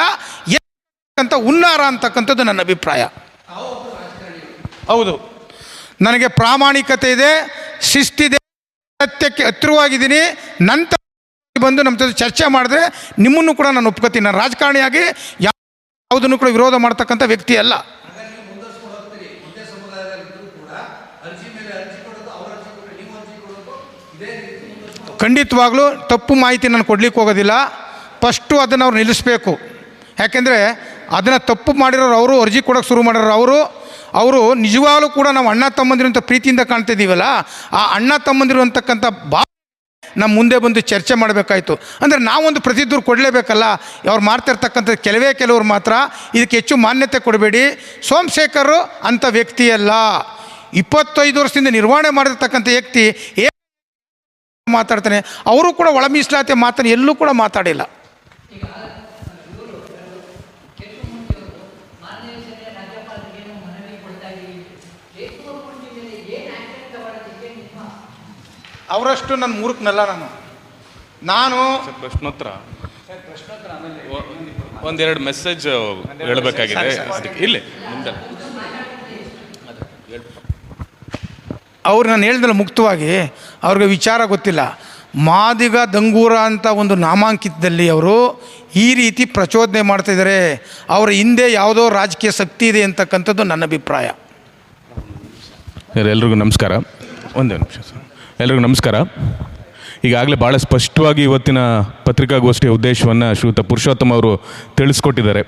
ಅಂತ ಉನ್ನಾರ ಅಂತಕ್ಕಂಥದ್ದು ನನ್ನ ಅಭಿಪ್ರಾಯ. ಹೌದು. ನನಗೆ ಪ್ರಾಮಾಣಿಕತೆ ಇದೆ, ಶಿಸ್ತಿದೆ, ಸತ್ಯಕ್ಕೆ ಹತ್ತಿರವಾಗಿದ್ದೀನಿ. ನಂತರ ಬಂದು ನಮ್ಮ ಜೊತೆ ಚರ್ಚೆ ಮಾಡಿದ್ರೆ ನಿಮ್ಮನ್ನು ಕೂಡ ನಾನು ಒಪ್ಕೋತೀನಿ. ನಾನು ರಾಜಕಾರಣಿಯಾಗಿ ಯಾವುದನ್ನು ಕೂಡ ವಿರೋಧ ಮಾಡ್ತಕ್ಕಂಥ ವ್ಯಕ್ತಿ ಅಲ್ಲ. ಖಂಡಿತವಾಗ್ಲೂ ತಪ್ಪು ಮಾಹಿತಿ ನಾನು ಕೊಡಲಿಕ್ಕೆ ಹೋಗೋದಿಲ್ಲ. ಫಸ್ಟು ಅದನ್ನು ಅವ್ರು ನಿಲ್ಲಿಸಬೇಕು. ಯಾಕೆಂದರೆ ಅದನ್ನು ತಪ್ಪು ಮಾಡಿರೋರು ಅವರು, ಅರ್ಜಿ ಕೊಡೋಕ್ಕೆ ಶುರು ಮಾಡಿರೋರು ಅವರು ಅವರು ನಿಜವಾಗ್ಲೂ ಕೂಡ ನಾವು ಅಣ್ಣ ತಮ್ಮಂದಿರುವಂಥ ಪ್ರೀತಿಯಿಂದ ಕಾಣ್ತಿದ್ದೀವಲ್ಲ, ಆ ಅಣ್ಣ ತಮ್ಮಂದಿರು ಅಂತಕ್ಕಂಥ ಬಾ ನಮ್ಮ ಮುಂದೆ ಬಂದು ಚರ್ಚೆ ಮಾಡಬೇಕಾಯ್ತು. ಅಂದರೆ ನಾವೊಂದು ಪ್ರತಿದೂರು ಕೊಡಲೇಬೇಕಲ್ಲ, ಅವ್ರು ಮಾಡ್ತಿರ್ತಕ್ಕಂಥ ಕೆಲವೇ ಕೆಲವರು ಮಾತ್ರ ಇದಕ್ಕೆ ಹೆಚ್ಚು ಮಾನ್ಯತೆ ಕೊಡಬೇಡಿ. ಸೋಮಶೇಖರ್ ಅಂಥ ವ್ಯಕ್ತಿಯಲ್ಲ, ಇಪ್ಪತ್ತೈದು ವರ್ಷದಿಂದ ನಿರ್ವಹಣೆ ಮಾಡಿರ್ತಕ್ಕಂಥ ವ್ಯಕ್ತಿ ಮಾತಾಡ್ತಾನೆ ಅವರು ಕೂಡ ಒಳ ಮೀಸಲಾತಿ ಮಾತನ್ನು ಎಲ್ಲೂ ಕೂಡ ಮಾತಾಡಿಲ್ಲ. ಅವರಷ್ಟು ನನ್ನ ಮೂರ್ಖನಲ್ಲ ನಾನು. ನಾನು ಪ್ರಶ್ನೋತ್ತರ. ಒಂದೆರಡು ಮೆಸೇಜ್ ಹೇಳಬೇಕಾಗಿದೆ. ಅದಕ್ಕೆ ಇಲ್ಲಿ ಮುಂದೆ. ಅವ್ರು ನಾನು ಹೇಳಿದ್ರೆ ಮುಕ್ತವಾಗಿ, ಅವ್ರಿಗೆ ವಿಚಾರ ಗೊತ್ತಿಲ್ಲ. ಮಾದಿಗ ದಂಗೂರ ಅಂತ ಒಂದು ನಾಮಾಂಕಿತದಲ್ಲಿ ಅವರು ಈ ರೀತಿ ಪ್ರಚೋದನೆ ಮಾಡ್ತಿದ್ದಾರೆ ಅವರ ಹಿಂದೆ ಯಾವುದೋ ರಾಜಕೀಯ ಶಕ್ತಿ ಇದೆ ಅಂತಕ್ಕಂಥದ್ದು ನನ್ನ ಅಭಿಪ್ರಾಯ. ಎಲ್ರಿಗೂ ನಮಸ್ಕಾರ. ಒಂದೇ ನಿಮಿಷ ಸರ್. ಎಲ್ರಿಗೂ ನಮಸ್ಕಾರ. ಈಗಾಗಲೇ ಭಾಳ ಸ್ಪಷ್ಟವಾಗಿ ಇವತ್ತಿನ ಪತ್ರಿಕಾಗೋಷ್ಠಿಯ ಉದ್ದೇಶವನ್ನು ಶ್ರೀಯುತ ಪುರುಷೋತ್ತಮ ಅವರು ತಿಳಿಸ್ಕೊಟ್ಟಿದ್ದಾರೆ.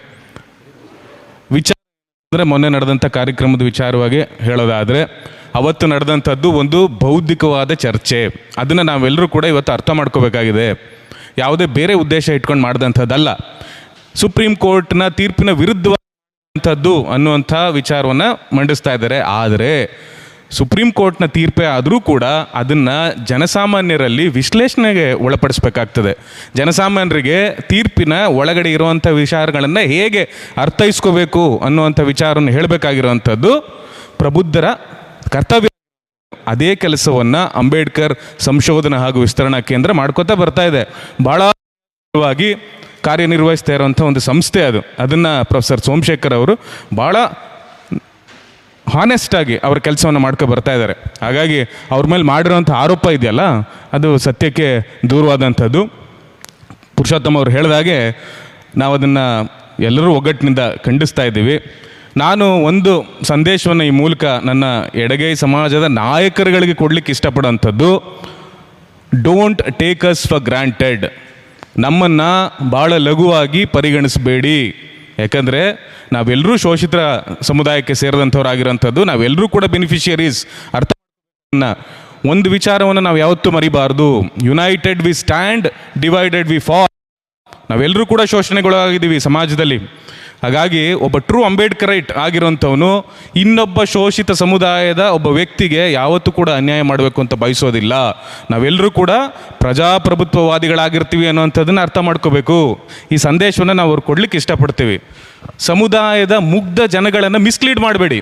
ವಿಚಾರ ಅಂದರೆ ಮೊನ್ನೆ ನಡೆದಂಥ ಕಾರ್ಯಕ್ರಮದ ವಿಚಾರವಾಗಿ ಹೇಳೋದಾದರೆ, ಅವತ್ತು ನಡೆದಂಥದ್ದು ಒಂದು ಬೌದ್ಧಿಕವಾದ ಚರ್ಚೆ. ಅದನ್ನು ನಾವೆಲ್ಲರೂ ಕೂಡ ಇವತ್ತು ಅರ್ಥ ಮಾಡ್ಕೋಬೇಕಾಗಿದೆ. ಯಾವುದೇ ಬೇರೆ ಉದ್ದೇಶ ಇಟ್ಕೊಂಡು ಮಾಡಿದಂಥದ್ದಲ್ಲ. ಸುಪ್ರೀಂ ಕೋರ್ಟ್ನ ತೀರ್ಪಿನ ವಿರುದ್ಧವಾದಂಥದ್ದು ಅನ್ನುವಂಥ ವಿಚಾರವನ್ನು ಮಂಡಿಸ್ತಾ ಇದ್ದಾರೆ. ಆದರೆ ಸುಪ್ರೀಂ ಕೋರ್ಟ್ನ ತೀರ್ಪೇ ಆದರೂ ಕೂಡ ಅದನ್ನು ಜನಸಾಮಾನ್ಯರಲ್ಲಿ ವಿಶ್ಲೇಷಣೆಗೆ ಒಳಪಡಿಸ್ಬೇಕಾಗ್ತದೆ. ಜನಸಾಮಾನ್ಯರಿಗೆ ತೀರ್ಪಿನ ಒಳಗಡೆ ಇರುವಂಥ ವಿಚಾರಗಳನ್ನು ಹೇಗೆ ಅರ್ಥೈಸ್ಕೋಬೇಕು ಅನ್ನುವಂಥ ವಿಚಾರವನ್ನು ಹೇಳಬೇಕಾಗಿರುವಂಥದ್ದು ಪ್ರಬುದ್ಧರ ಕರ್ತವ್ಯ. ಅದೇ ಕೆಲಸವನ್ನು ಅಂಬೇಡ್ಕರ್ ಸಂಶೋಧನಾ ಹಾಗೂ ವಿಸ್ತರಣಾ ಕೇಂದ್ರ ಮಾಡ್ಕೋತಾ ಬರ್ತಾ ಇದೆ. ಭಾಳ ಕಾರ್ಯನಿರ್ವಹಿಸ್ತಾ ಇರುವಂಥ ಒಂದು ಸಂಸ್ಥೆ ಅದು. ಅದನ್ನು ಪ್ರೊಫೆಸರ್ ಸೋಮಶೇಖರ್ ಅವರು ಭಾಳ ಹಾನೆಸ್ಟಾಗಿ ಅವ್ರ ಕೆಲಸವನ್ನು ಮಾಡ್ಕೊ ಬರ್ತಾ ಇದ್ದಾರೆ ಹಾಗಾಗಿ ಅವ್ರ ಮೇಲೆ ಮಾಡಿರೋಂಥ ಆರೋಪ ಇದೆಯಲ್ಲ, ಅದು ಸತ್ಯಕ್ಕೆ ದೂರವಾದಂಥದ್ದು. ಪುರುಷೋತ್ತಮ ಅವರು ಹೇಳಿದಾಗೆ ನಾವು ಅದನ್ನು ಎಲ್ಲರೂ ಒಗ್ಗಟ್ಟಿನಿಂದ ಖಂಡಿಸ್ತಾ ಇದ್ದೀವಿ. ನಾನು ಒಂದು ಸಂದೇಶವನ್ನು ಈ ಮೂಲಕ ನನ್ನ ಎಡಗೈ ಸಮಾಜದ ನಾಯಕರುಗಳಿಗೆ ಕೊಡಲಿಕ್ಕೆ ಇಷ್ಟಪಡೋಂಥದ್ದು don't take us for granted ನಮ್ಮನ್ನು ಭಾಳ ಲಘುವಾಗಿ ಪರಿಗಣಿಸಬೇಡಿ. ಯಾಕಂದರೆ ನಾವೆಲ್ಲರೂ ಶೋಷಿತ ಸಮುದಾಯಕ್ಕೆ ಸೇರಿದಂಥವ್ರಾಗಿರೋಂಥದ್ದು ನಾವೆಲ್ಲರೂ ಕೂಡ ಬೆನಿಫಿಷಿಯರೀಸ್ ಅರ್ಥ ಒಂದು ವಿಚಾರವನ್ನು ನಾವು ಯಾವತ್ತೂ ಮರಿಬಾರ್ದು. United we stand divided we fall ನಾವೆಲ್ಲರೂ ಕೂಡ ಶೋಷಣೆಗೊಳಗಾಗಿದ್ದೀವಿ ಸಮಾಜದಲ್ಲಿ. ಹಾಗಾಗಿ ಒಬ್ಬ ಟ್ರೂ ಅಂಬೇಡ್ಕರೈಟ್ ಆಗಿರೋಂಥವನು ಇನ್ನೊಬ್ಬ ಶೋಷಿತ ಸಮುದಾಯದ ಒಬ್ಬ ವ್ಯಕ್ತಿಗೆ ಯಾವತ್ತೂ ಕೂಡ ಅನ್ಯಾಯ ಮಾಡಬೇಕು ಅಂತ ಬಯಸೋದಿಲ್ಲ. ನಾವೆಲ್ಲರೂ ಕೂಡ ಪ್ರಜಾಪ್ರಭುತ್ವವಾದಿಗಳಾಗಿರ್ತೀವಿ ಅನ್ನೋಂಥದ್ದನ್ನು ಅರ್ಥ ಮಾಡ್ಕೋಬೇಕು. ಈ ಸಂದೇಶವನ್ನು ನಾವು ಅವ್ರು ಕೊಡ್ಲಿಕ್ಕೆ ಇಷ್ಟಪಡ್ತೀವಿ. ಸಮುದಾಯದ ಮುಗ್ಧ ಜನಗಳನ್ನು ಮಿಸ್ಲೀಡ್ ಮಾಡಬೇಡಿ.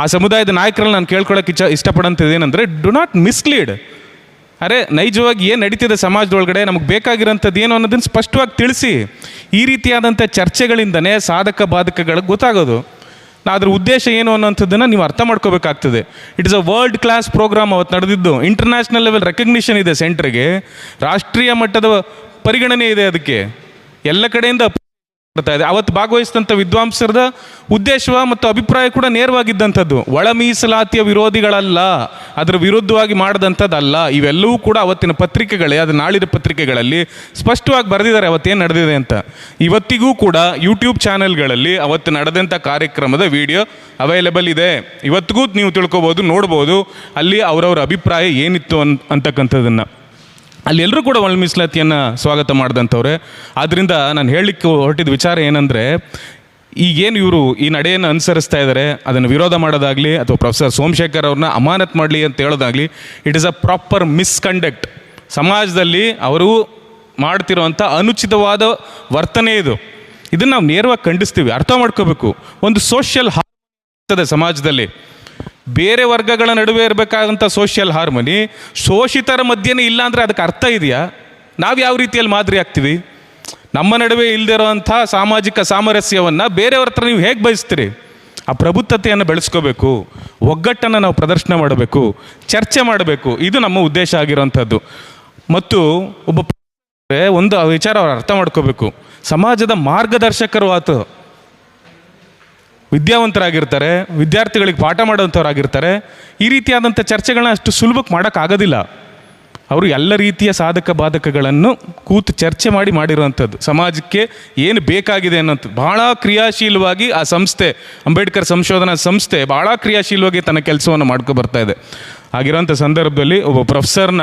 ಆ ಸಮುದಾಯದ ನಾಯಕರಲ್ಲಿ ನಾನು ಕೇಳ್ಕೊಳಕ್ಕೆ ಇಚ್ಛ ಇಷ್ಟಪಡೋಂಥದ್ದು ಏನಂದರೆ ಡು ನಾಟ್ ಮಿಸ್ಲೀಡ್ ಅರೆ, ನೈಜವಾಗಿ ಏನು ನಡೀತಿದೆ ಸಮಾಜದೊಳಗಡೆ? ನಮಗೆ ಬೇಕಾಗಿರೋಂಥದ್ದು ಏನು ಅನ್ನೋದನ್ನು ಸ್ಪಷ್ಟವಾಗಿ ತಿಳಿಸಿ. ಈ ರೀತಿಯಾದಂಥ ಚರ್ಚೆಗಳಿಂದನೇ ಸಾಧಕ ಬಾಧಕಗಳಿಗೆ ಗೊತ್ತಾಗೋದು. ಅದ್ರ ಉದ್ದೇಶ ಏನು ಅನ್ನೋಂಥದ್ದನ್ನು ನೀವು ಅರ್ಥ ಮಾಡ್ಕೋಬೇಕಾಗ್ತದೆ. It is a world class program ಅವತ್ತು ನಡೆದಿದ್ದು. ಇಂಟರ್ನ್ಯಾಷನಲ್ ಲೆವೆಲ್ ರೆಕಗ್ನಿಷನ್ ಇದೆ ಸೆಂಟ್ರಿಗೆ. ರಾಷ್ಟ್ರೀಯ ಮಟ್ಟದ ಪರಿಗಣನೆ ಇದೆ ಅದಕ್ಕೆ. ಎಲ್ಲ ಕಡೆಯಿಂದ ಬರ್ತಾ ಇದೆ. ಅವತ್ತು ಭಾಗವಹಿಸಿದಂಥ ವಿದ್ವಾಂಸರದ ಉದ್ದೇಶ ಮತ್ತು ಅಭಿಪ್ರಾಯ ಕೂಡ ನೇರವಾಗಿದ್ದಂಥದ್ದು. ಒಳ ಮೀಸಲಾತಿಯ ವಿರೋಧಿಗಳಲ್ಲ, ಅದರ ವಿರುದ್ಧವಾಗಿ ಮಾಡಿದಂಥದ್ದಲ್ಲ. ಇವೆಲ್ಲವೂ ಕೂಡ ಅವತ್ತಿನ ಪತ್ರಿಕೆಗಳೇ, ಅದು ನಾಳಿದ ಪತ್ರಿಕೆಗಳಲ್ಲಿ ಸ್ಪಷ್ಟವಾಗಿ ಬರೆದಿದ್ದಾರೆ ಅವತ್ತೇನು ನಡೆದಿದೆ ಅಂತ. ಇವತ್ತಿಗೂ ಕೂಡ ಯೂಟ್ಯೂಬ್ ಚಾನೆಲ್ಗಳಲ್ಲಿ ಅವತ್ತು ನಡೆದಂಥ ಕಾರ್ಯಕ್ರಮದ ವಿಡಿಯೋ ಅವೈಲೇಬಲ್ ಇದೆ. ಇವತ್ತಿಗೂ ನೀವು ತಿಳ್ಕೊಬೋದು, ನೋಡ್ಬೋದು, ಅಲ್ಲಿ ಅವರವರ ಅಭಿಪ್ರಾಯ ಏನಿತ್ತು ಅನ್, ಅಂತಕ್ಕಂಥದ್ದನ್ನು. ಅಲ್ಲಿ ಎಲ್ಲರೂ ಕೂಡ ಒಳ ಮೀಸಲಾತಿಯನ್ನು ಸ್ವಾಗತ ಮಾಡಿದಂಥವ್ರೆ. ಆದ್ದರಿಂದ ನಾನು ಹೇಳಲಿಕ್ಕೆ ಹೊರಟಿದ ವಿಚಾರ ಏನಂದರೆ, ಈಗೇನು ಇವರು ಈ ನಡೆಯನ್ನು ಅನುಸರಿಸ್ತಾ ಇದ್ದಾರೆ ಅದನ್ನು ವಿರೋಧ ಮಾಡೋದಾಗಲಿ ಅಥವಾ ಪ್ರೊಫೆಸರ್ ಸೋಮಶೇಖರ್ ಅವ್ರನ್ನ ಅಮಾನತ್ ಮಾಡಲಿ ಅಂತ ಹೇಳೋದಾಗಲಿ it is a proper misconduct ಸಮಾಜದಲ್ಲಿ ಅವರು ಮಾಡ್ತಿರೋವಂಥ ಅನುಚಿತವಾದ ವರ್ತನೆ ಇದು. ಇದನ್ನು ನಾವು ನೇರವಾಗಿ ಖಂಡಿಸ್ತೀವಿ. ಅರ್ಥ ಮಾಡ್ಕೋಬೇಕು. ಒಂದು ಸೋಷಿಯಲ್ ಆಗ್ತದೆ ಸಮಾಜದಲ್ಲಿ. ಬೇರೆ ವರ್ಗಗಳ ನಡುವೆ ಇರಬೇಕಾದಂಥ ಸೋಷಿಯಲ್ ಹಾರ್ಮನಿ ಶೋಷಿತರ ಮಧ್ಯೆನೇ ಇಲ್ಲ ಅಂದರೆ ಅದಕ್ಕೆ ಅರ್ಥ ಇದೆಯಾ? ನಾವು ಯಾವ ರೀತಿಯಲ್ಲಿ ಮಾದರಿ ಆಗ್ತೀವಿ? ನಮ್ಮ ನಡುವೆ ಇಲ್ಲದಿರುವಂಥ ಸಾಮಾಜಿಕ ಸಾಮರಸ್ಯವನ್ನು ಬೇರೆಯವ್ರ ಹತ್ರ ನೀವು ಹೇಗೆ ಬಯಸ್ತೀರಿ? ಆ ಪ್ರಬುದ್ಧತೆಯನ್ನು ಬೆಳೆಸ್ಕೋಬೇಕು, ಒಗ್ಗಟ್ಟನ್ನು ನಾವು ಪ್ರದರ್ಶನ ಮಾಡಬೇಕು, ಚರ್ಚೆ ಮಾಡಬೇಕು, ಇದು ನಮ್ಮ ಉದ್ದೇಶ ಆಗಿರುವಂಥದ್ದು ಮತ್ತು ಒಬ್ಬ ಒಂದು ವಿಚಾರ ಅವ್ರು ಅರ್ಥ ಮಾಡ್ಕೋಬೇಕು. ಸಮಾಜದ ಮಾರ್ಗದರ್ಶಕರು ಆತು. ವಿದ್ಯಾವಂತರಾಗಿರ್ತಾರೆ, ವಿದ್ಯಾರ್ಥಿಗಳಿಗೆ ಪಾಠ ಮಾಡೋಂಥವ್ರಾಗಿರ್ತಾರೆ ಈ ರೀತಿಯಾದಂಥ ಚರ್ಚೆಗಳನ್ನ ಅಷ್ಟು ಸುಲಭಕ್ಕೆ ಮಾಡೋಕ್ಕಾಗೋದಿಲ್ಲ. ಅವರು ಎಲ್ಲ ರೀತಿಯ ಸಾಧಕ ಬಾಧಕಗಳನ್ನು ಕೂತು ಚರ್ಚೆ ಮಾಡಿ ಮಾಡಿರುವಂಥದ್ದು. ಸಮಾಜಕ್ಕೆ ಏನು ಬೇಕಾಗಿದೆ ಅನ್ನೋಂಥದ್ದು. ಭಾಳ ಕ್ರಿಯಾಶೀಲವಾಗಿ ಆ ಸಂಸ್ಥೆ, ಅಂಬೇಡ್ಕರ್ ಸಂಶೋಧನಾ ಸಂಸ್ಥೆ ಭಾಳ ಕ್ರಿಯಾಶೀಲವಾಗಿ ತನ್ನ ಕೆಲಸವನ್ನು ಮಾಡ್ಕೊ ಬರ್ತಾ ಇದೆ. ಆಗಿರೋಂಥ ಸಂದರ್ಭದಲ್ಲಿ ಒಬ್ಬ ಪ್ರೊಫೆಸರ್ನ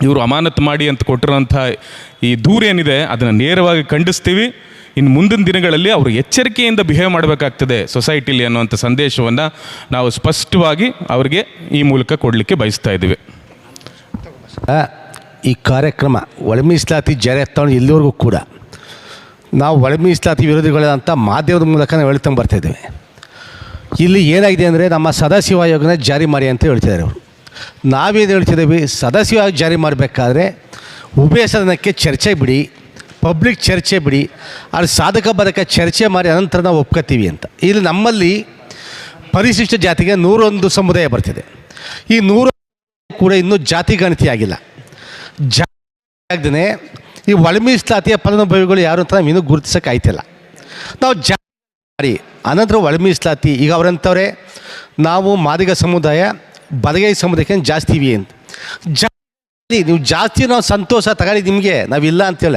ಇವರು ಅಮಾನತು ಮಾಡಿ ಅಂತ ಕೊಟ್ಟಿರೋಂಥ ಈ ದೂರ ಏನಿದೆ, ಅದನ್ನು ನೇರವಾಗಿ ಖಂಡಿಸ್ತೀವಿ. ಇನ್ನು ಮುಂದಿನ ದಿನಗಳಲ್ಲಿ ಅವರು ಎಚ್ಚರಿಕೆಯಿಂದ ಬಿಹೇವ್ ಮಾಡಬೇಕಾಗ್ತದೆ ಸೊಸೈಟಿಲಿ ಅನ್ನುವಂಥ ಸಂದೇಶವನ್ನು ನಾವು ಸ್ಪಷ್ಟವಾಗಿ ಅವರಿಗೆ ಈ ಮೂಲಕ ಕೊಡಲಿಕ್ಕೆ ಬಯಸ್ತಾ ಇದ್ದೀವಿ. ಈ ಕಾರ್ಯಕ್ರಮ ಒಳ ಮೀಸಲಾತಿ ಜಾರಿ ಇಲ್ಲಿವರೆಗೂ ಕೂಡ. ನಾವು ಒಳ ವಿರೋಧಿಗಳಾದಂಥ ವಿರೋಧಿಗಳು ಮಾಧ್ಯಮದ ಮೂಲಕ ನಾವು ಹೇಳ್ತಾ ಬರ್ತಾ ಇದ್ದೇವೆ. ಇಲ್ಲಿ ಏನಾಗಿದೆ ಅಂದರೆ ನಮ್ಮ ಸದಾಶಿವ ಆಯೋಗನ ಜಾರಿ ಮಾಡಿ ಅಂತ ಹೇಳ್ತಿದ್ದಾರೆ ಅವರು. ನಾವೇನು ಹೇಳ್ತಿದ್ದೀವಿ, ಸದಸ್ಯವಾಗಿ ಜಾರಿ ಮಾಡಬೇಕಾದ್ರೆ ಉಭಯ ಸದನಕ್ಕೆ ಚರ್ಚೆ ಬಿಡಿ, ಪಬ್ಲಿಕ್ ಚರ್ಚೆ ಬಿಡಿ ಅಲ್ಲಿ ಸಾಧಕ ಬಾಧಕ ಚರ್ಚೆ ಮಾಡಿ ಅನಂತರ ನಾವು ಒಪ್ಕೋತೀವಿ ಅಂತ. ಇಲ್ಲಿ ನಮ್ಮಲ್ಲಿ ಪರಿಶಿಷ್ಟ ಜಾತಿಗೆ ನೂರೊಂದು ಸಮುದಾಯ ಬರ್ತಿದೆ. ಈ ನೂರ ಕೂಡ ಇನ್ನೂ ಜಾತಿ ಗಣತಿ ಆಗಿಲ್ಲ. ಜಾತಿ ಆಗದೇ ಈ ಒಳಮೀಸಲಾತಿಯ ಫಲಾನುಭವಿಗಳು ಯಾರು ಅಂತ ನಾವು ಇನ್ನೂ ಗುರುತಿಸೋಕೆ ಆಯ್ತಿಲ್ಲ. ನಾವು ಜಾತಿ ಮಾಡಿ, ಅನಂತರ ಒಳಮೀಸಲಾತಿ ಈಗ ಅವರಂಥವ್ರೆ ನಾವು ಮಾದಿಗ ಸಮುದಾಯ ಬದಗೈ ಸಮುದಾಯಕ್ಕೆ ಜಾಸ್ತಿ ಇವಿ ಅಂತ. ಜಾಸ್ತಿ, ನೀವು ಜಾಸ್ತಿ ನಾವು ಸಂತೋಷ ತಗೊಳ್ಳಿ ನಿಮಗೆ, ನಾವಿಲ್ಲ ಅಂತೇಳ.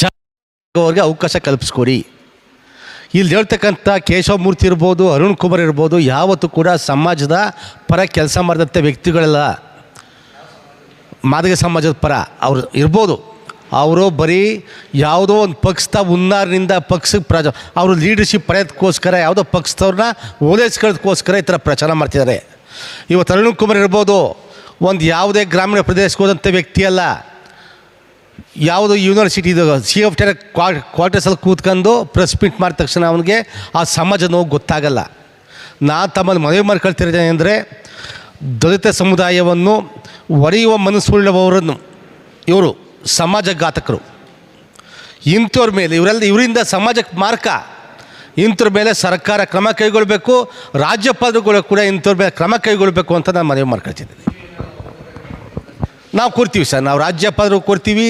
ಜಾಸ್ತಿ ಅವಕಾಶ ಕಲ್ಪಿಸ್ಕೊಡಿ. ಇಲ್ಲಿ ಹೇಳ್ತಕ್ಕಂಥ ಕೇಶವಮೂರ್ತಿ ಇರ್ಬೋದು, ಅರುಣ್ ಕುಮಾರ್ ಇರ್ಬೋದು, ಯಾವತ್ತೂ ಕೂಡ ಸಮಾಜದ ಪರ ಕೆಲಸ ಮಾಡಿದಂಥ ವ್ಯಕ್ತಿಗಳೆಲ್ಲ ಮಾದಿಗ ಸಮಾಜದ ಪರ ಅವರು ಇರ್ಬೋದು. ಅವರು ಬರೀ ಯಾವುದೋ ಒಂದು ಪಕ್ಷದ ಹುನ್ನಾರಿನಿಂದ ಪಕ್ಷಕ್ಕೆ ಪ್ರಜ, ಅವರು ಲೀಡರ್ಶಿಪ್ ಪಡೆಯೋದಕ್ಕೋಸ್ಕರ ಯಾವುದೋ ಪಕ್ಷದವ್ರನ್ನ ಓಲೈಸ್ಕೊಳ್ಳೋದಕ್ಕೋಸ್ಕರ ಈ ಥರ ಪ್ರಚಾರ ಮಾಡ್ತಿದ್ದಾರೆ. ಇವತ್ತು ಅರುಣ್ ಕುಮಾರ್ ಇರ್ಬೋದು. ಒಂದು ಯಾವುದೇ ಗ್ರಾಮೀಣ ಪ್ರದೇಶಕ್ಕೆ ಹೋದಂಥ ವ್ಯಕ್ತಿ ಅಲ್ಲ. ಯಾವುದು ಯೂನಿವರ್ಸಿಟಿ ಇದು ಸಿ ಎಫ್ ಟಿ ಕ್ವಾರ್ಟರ್ಸಲ್ಲಿ ಕೂತ್ಕೊಂಡು ಪ್ರೆಸ್ ಮೀಟ್ ಮಾಡಿದ ತಕ್ಷಣ ಅವನಿಗೆ ಆ ಸಮಾಜ ನೋವು ಗೊತ್ತಾಗಲ್ಲ. ನಾ ತಮ್ಮಲ್ಲಿ ಮನವಿ ಮಾಡ್ಕೊಳ್ತಿರೋದೇನೆ ಅಂದರೆ, ದಲಿತ ಸಮುದಾಯವನ್ನು ಒರೆಯುವ ಮನಸ್ಸುಳ್ಳವರನ್ನು ಇವರು ಸಮಾಜ ಘಾತಕರು ಇಂಥವ್ರ ಮೇಲೆ, ಇವರೆಲ್ಲ, ಇವರಿಂದ ಸಮಾಜಕ್ಕೆ ಮಾರ್ಕ. ಇಂಥವ್ರ ಮೇಲೆ ಸರ್ಕಾರ ಕ್ರಮ ಕೈಗೊಳ್ಳಬೇಕು ರಾಜ್ಯಪಾಲರುಗಳು ಕೂಡ ಇಂಥವ್ರ ಮೇಲೆ ಕ್ರಮ ಕೈಗೊಳ್ಳಬೇಕು ಅಂತ ನಾನು ಮನವಿ ಮಾಡ್ಕೊಳ್ತಿದ್ದೀನಿ ನಾವು ಕೊಡ್ತೀವಿ ಸರ್, ನಾವು ರಾಜ್ಯಪಾಲರಿಗೂ ಕೊಡ್ತೀವಿ,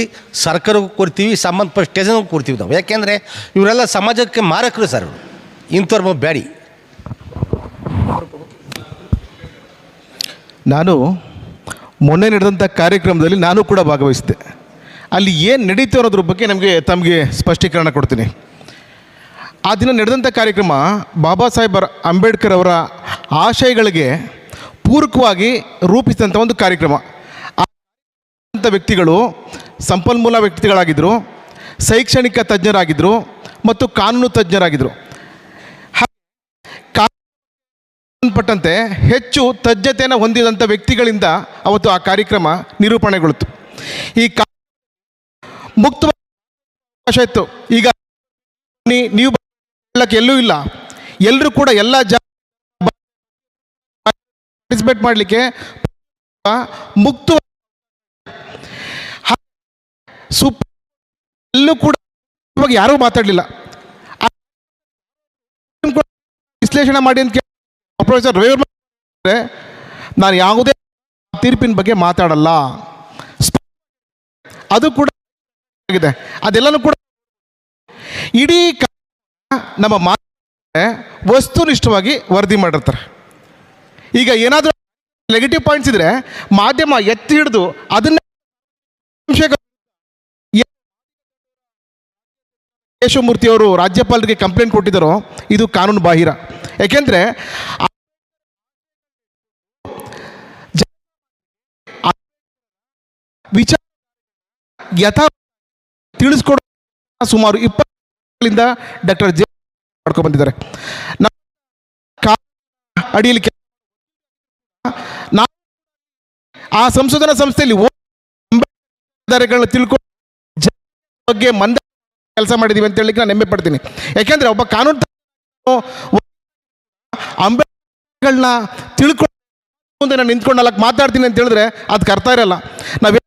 ಸರ್ಕಾರಕ್ಕೂ ಕೊಡ್ತೀವಿ, ಸಂಬಂಧಪಟ್ಟ ಸ್ಟೇಷನ್ಗೂ ಕೊಡ್ತೀವಿ ನಾವು. ಯಾಕೆಂದರೆ ಇವರೆಲ್ಲ ಸಮಾಜಕ್ಕೆ ಮಾರಕರು ಸರ್ ಇವರು. ಇಂಥವ್ರ ಬ್ಯಾಡಿ. ನಾನು ಮೊನ್ನೆ ನಡೆದಂಥ ಕಾರ್ಯಕ್ರಮದಲ್ಲಿ ನಾನು ಕೂಡ ಭಾಗವಹಿಸಿದ್ದೆ. ಅಲ್ಲಿ ಏನು ನಡೀತು ಅನ್ನೋದ್ರ ಬಗ್ಗೆ ನಮಗೆ ತಮಗೆ ಸ್ಪಷ್ಟೀಕರಣ ಕೊಡ್ತೀನಿ. ಆ ದಿನ ನಡೆದಂಥ ಕಾರ್ಯಕ್ರಮ ಬಾಬಾ ಸಾಹೇಬ್ ಅಂಬೇಡ್ಕರ್ ಅವರ ಆಶಯಗಳಿಗೆ ಪೂರಕವಾಗಿ ರೂಪಿಸಿದಂಥ ಒಂದು ಕಾರ್ಯಕ್ರಮ. ಅಂಥ ವ್ಯಕ್ತಿಗಳು, ಸಂಪನ್ಮೂಲ ವ್ಯಕ್ತಿಗಳಾಗಿದ್ದರು ಶೈಕ್ಷಣಿಕ ತಜ್ಞರಾಗಿದ್ದರು ಮತ್ತು ಕಾನೂನು ತಜ್ಞರಾಗಿದ್ದರು ಸಂಬಂಧಪಟ್ಟಂತೆ ಹೆಚ್ಚು ತಜ್ಞತೆಯನ್ನು ಹೊಂದಿದಂಥ ವ್ಯಕ್ತಿಗಳಿಂದ ಅವತ್ತು ಆ ಕಾರ್ಯಕ್ರಮ ನಿರೂಪಣೆಗೊಳ್ತು. ಈ ಮುಕ್ತ ಇತ್ತು. ಈಗ ನೀವು ಹೇಳಕ್ಕೆ ಎಲ್ಲೂ ಇಲ್ಲ. ಎಲ್ಲರೂ ಕೂಡ ಎಲ್ಲ ಜಾ ಪಾರ್ಟಿಸಿಪೇಟ್ ಮಾಡಲಿಕ್ಕೆ ಮುಕ್ತ ಎಲ್ಲೂ ಕೂಡ ಯಾರೂ ಮಾತಾಡಲಿಲ್ಲ. ವಿಶ್ಲೇಷಣೆ ಮಾಡಿ ಅಂತ ಪ್ರೊಫೆಸರ್ ರವಿ ನಾನು ಯಾವುದೇ ತೀರ್ಪಿನ ಬಗ್ಗೆ ಮಾತಾಡಲ್ಲ. ಅದು ಕೂಡ ಆಗಿದೆ. ಅದೆಲ್ಲನೂ ಕೂಡ ಇಡೀ ನಮ್ಮ ಮಾ ವಸ್ತುನಿಷ್ಠವಾಗಿ ವರದಿ ಮಾಡಿರ್ತಾರೆ. ಈಗ ಏನಾದರೂ ನೆಗೆಟಿವ್ ಪಾಯಿಂಟ್ಸ್ ಇದ್ರೆ ಮಾಧ್ಯಮ ಎತ್ತಿ ಹಿಡಿದು ಅದನ್ನ ಕೇಶವಮೂರ್ತಿ ಅವರು ರಾಜ್ಯಪಾಲರಿಗೆ ಕಂಪ್ಲೇಂಟ್ ಕೊಟ್ಟಿದ್ದಾರೋ, ಇದು ಕಾನೂನು ಬಾಹಿರ. ಯಾಕೆಂದ್ರೆ ವಿಚಾರ ಯಥಾ ತಿಳಿಸ್ಕೊಡೋ ಸುಮಾರು ಇಪ್ಪತ್ತರಿಂದ ಡಾಕ್ಟರ್ ಜೆ ಮಾಡ್ಕೊಂಡು ಬಂದಿದ್ದಾರೆ. ಅಡಿಯಲ್ಲಿ ನಾವು ಆ ಸಂಶೋಧನಾ ಸಂಸ್ಥೆಯಲ್ಲಿ ತಿಳ್ಕೊಂಡು ಬಗ್ಗೆ ಮಂದ ಕೆಲಸ ಮಾಡಿದೀವಿ ಅಂತ ಹೇಳಿಕ್ಕೆ ನಾನು ಹೆಮ್ಮೆ ಪಡ್ತೀನಿ. ಯಾಕೆಂದ್ರೆ ಒಬ್ಬ ಕಾನೂನು ಅಂಬೇಡ್ಕರ್ಗಳನ್ನ ತಿಳ್ಕೊಂಡು ಮುಂದೆ ನಾನು ನಿಂತ್ಕೊಂಡು ನಾಲ್ಕು ಮಾತಾಡ್ತೀನಿ ಅಂತ ಹೇಳಿದ್ರೆ ಅದಕ್ಕೆ ಅರ್ಥ ಇರಲ್ಲ. ನಾವೇ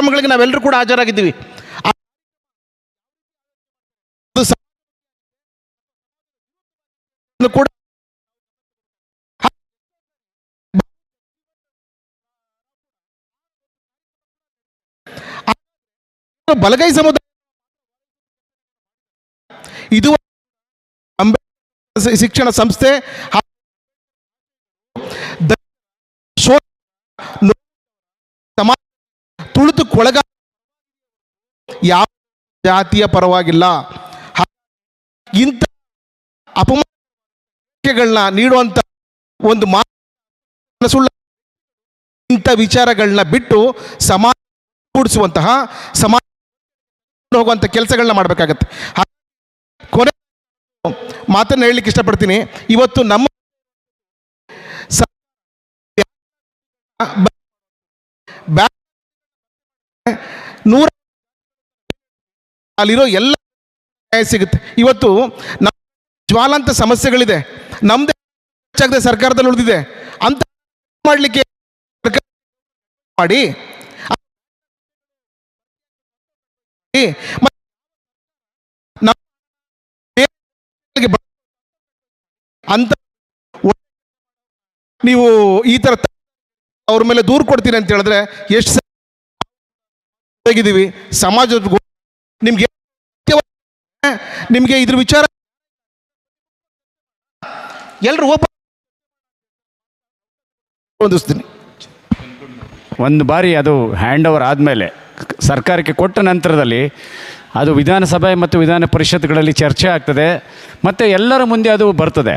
ಕಾರ್ಯಕ್ರಮಗಳಿಗೆ ನಾವೆಲ್ಲರೂ ಕೂಡ ಹಾಜರಾಗಿದ್ದೀವಿ. ಆ- ಅದು ಸ- ಕೂಡ ಬಲಗೈ ಸಮುದಾಯ ಇದು ಅಂಬೇಡ್ಕರ್ ಶಿಕ್ಷಣ ಸಂಸ್ಥೆ ಹಾಗೂ ದ- ಶೋ- ನೋ- ಸಮಾಜ ತುಳಿತಕ್ಕೊಳಗ ಯಾವ ಜಾತಿಯ ಪರವಾಗಿಲ್ಲ. ಇಂಥ ಅಪಮಾನಗಳನ್ನ ನೀಡುವಂಥ ಒಂದು ಮಾತು ಇಂಥ ವಿಚಾರಗಳನ್ನ ಬಿಟ್ಟು ಸಮಾಜ ಕೂಡಿಸುವಂತಹ ಸಮಾಜ ಹೋಗುವಂತ ಕೆಲಸಗಳನ್ನ ಮಾಡಬೇಕಾಗತ್ತೆ. ಕೊನೆ ಮಾತನ್ನು ಹೇಳಲಿಕ್ಕೆ ಇಷ್ಟಪಡ್ತೀನಿ. ಇವತ್ತು ನಮ್ಮ ಬ್ಯಾ- ನೂರ ಅಲ್ಲಿರೋ ಎಲ್ಲ ಸಿಗುತ್ತೆ. ಇವತ್ತು ನಮ್ಮ ಜ್ವಾಲಾಂತ ಸಮಸ್ಯೆಗಳಿದೆ. ನಮ್ದೇ ಖರ್ಚಾಗದೆ ಸರ್ಕಾರದಲ್ಲಿ ಉಳಿದಿದೆ. ಅಂತ ಮಾಡಲಿಕ್ಕೆ ಮಾಡಿ. ಅಂತ ನೀವು ಈ ತರ ಅವ್ರ ಮೇಲೆ ದೂರು ಕೊಡ್ತೀನಿ ಅಂತ ಹೇಳಿದ್ರೆ ಎಷ್ಟು ಹೇಗಿದ್ದೀವಿ ನಿಮಗೆ ನಿಮ್ಗೆ ನಿಮಗೆ ಇದ್ರ ವಿಚಾರ ಎಲ್ಲರೂ ಓಪನ್ ಹೊಂದಿಸ್ತೀನಿ ಒಂದು ಬಾರಿ ಅದು ಹ್ಯಾಂಡ್ ಓವರ್ ಆದಮೇಲೆ ಸರ್ಕಾರಕ್ಕೆ ಕೊಟ್ಟ ನಂತರದಲ್ಲಿ ಅದು ವಿಧಾನಸಭೆ ಮತ್ತು ವಿಧಾನ ಪರಿಷತ್ಗಳಲ್ಲಿ ಚರ್ಚೆ ಆಗ್ತದೆ. ಮತ್ತು ಎಲ್ಲರ ಮುಂದೆ ಅದು ಬರ್ತದೆ.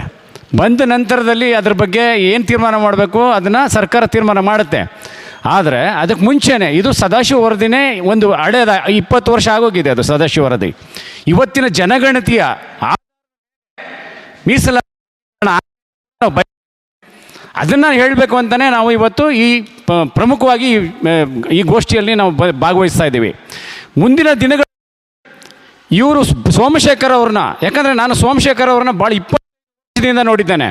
ಬಂದ ನಂತರದಲ್ಲಿ ಅದ್ರ ಬಗ್ಗೆ ಏನು ತೀರ್ಮಾನ ಮಾಡಬೇಕು? ಅದನ್ನು ಸರ್ಕಾರ ತೀರ್ಮಾನ ಮಾಡುತ್ತೆ. ಆದರೆ ಅದಕ್ಕೆ ಮುಂಚೆನೇ ಇದು ಸದಾಶಿವ ವರದಿನೇ ಒಂದು ಹಳೇದ ಇಪ್ಪತ್ತು ವರ್ಷ ಆಗೋಗಿದೆ ಅದು ಸದಾಶಿವ ವರದಿ ಇವತ್ತಿನ ಜನಗಣತಿಯ ಮೀಸಲ ಅದನ್ನು ಹೇಳಬೇಕು ಅಂತಲೇ ನಾವು ಇವತ್ತು ಈ ಪ್ರಮುಖವಾಗಿ ಈ, ಗೋಷ್ಠಿಯಲ್ಲಿ ನಾವು ಭಾಗವಹಿಸ್ತಾ ಇದ್ದೀವಿ. ಮುಂದಿನ ದಿನಗಳು ಇವರು ಸೋಮಶೇಖರ್ ಅವ್ರನ್ನ ಯಾಕಂದರೆ ನಾನು ಸೋಮಶೇಖರ್ ಅವ್ರನ್ನ ಭಾಳ ಇಪ್ಪತ್ತು ವರ್ಷದಿಂದ ನೋಡಿದ್ದೇನೆ.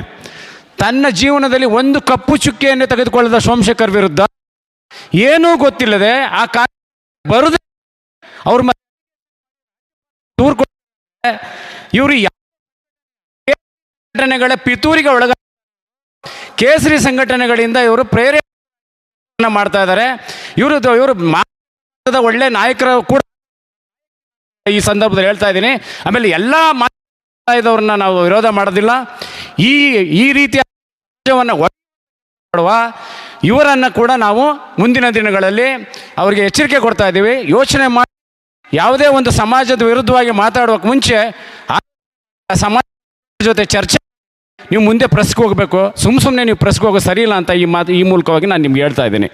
ತನ್ನ ಜೀವನದಲ್ಲಿ ಒಂದು ಕಪ್ಪು ಚುಕ್ಕೆಯನ್ನು ತೆಗೆದುಕೊಳ್ಳದ ಸೋಮಶೇಖರ್ ವಿರುದ್ಧ ಏನೂ ಗೊತ್ತಿಲ್ಲದೆ ಆ ಕಾ ಬರುದ ಅವ್ರ ದೂರು. ಇವರು ಸಂಘಟನೆಗಳ ಪಿತೂರಿಗೆ ಒಳಗ ಕೇಸರಿ ಸಂಘಟನೆಗಳಿಂದ ಇವರು ಪ್ರೇರೇಪಣೆ ಮಾಡ್ತಾ ಇದ್ದಾರೆ. ಇವರು ಇವರು ಮಾತದ ಒಳ್ಳೆ ನಾಯಕರ ಕೂಡ ಈ ಸಂದರ್ಭದಲ್ಲಿ ಹೇಳ್ತಾ ಇದ್ದೀನಿ. ಆಮೇಲೆ ಎಲ್ಲ ಇದ್ದವ್ರನ್ನ ನಾವು ವಿರೋಧ ಮಾಡೋದಿಲ್ಲ. ಈ ಈ ರೀತಿಯ ಮಾಡುವ ಇವರನ್ನು ಕೂಡ ನಾವು ಮುಂದಿನ ದಿನಗಳಲ್ಲಿ ಅವರಿಗೆ ಎಚ್ಚರಿಕೆ ಕೊಡ್ತಾ ಇದ್ದೀವಿ. ಯೋಚನೆ ಮಾಡಿ ಯಾವುದೇ ಒಂದು ಸಮಾಜದ ವಿರುದ್ಧವಾಗಿ ಮಾತಾಡೋಕೆ ಮುಂಚೆ ಆ ಸಮಾಜ ಜೊತೆ ಚರ್ಚೆ ನೀವು ಮುಂದೆ ಪ್ರೆಸ್ಗೆ ಹೋಗಬೇಕು. ಸುಮ್ಮ ಸುಮ್ಮನೆ ನೀವು ಪ್ರೆಸ್ಗೆ ಹೋಗೋ ಸರಿ ಇಲ್ಲ ಅಂತ ಈ ಮಾತು ಈ ಮೂಲಕವಾಗಿ ನಾನು ನಿಮ್ಗೆ ಹೇಳ್ತಾ ಇದ್ದೀನಿ.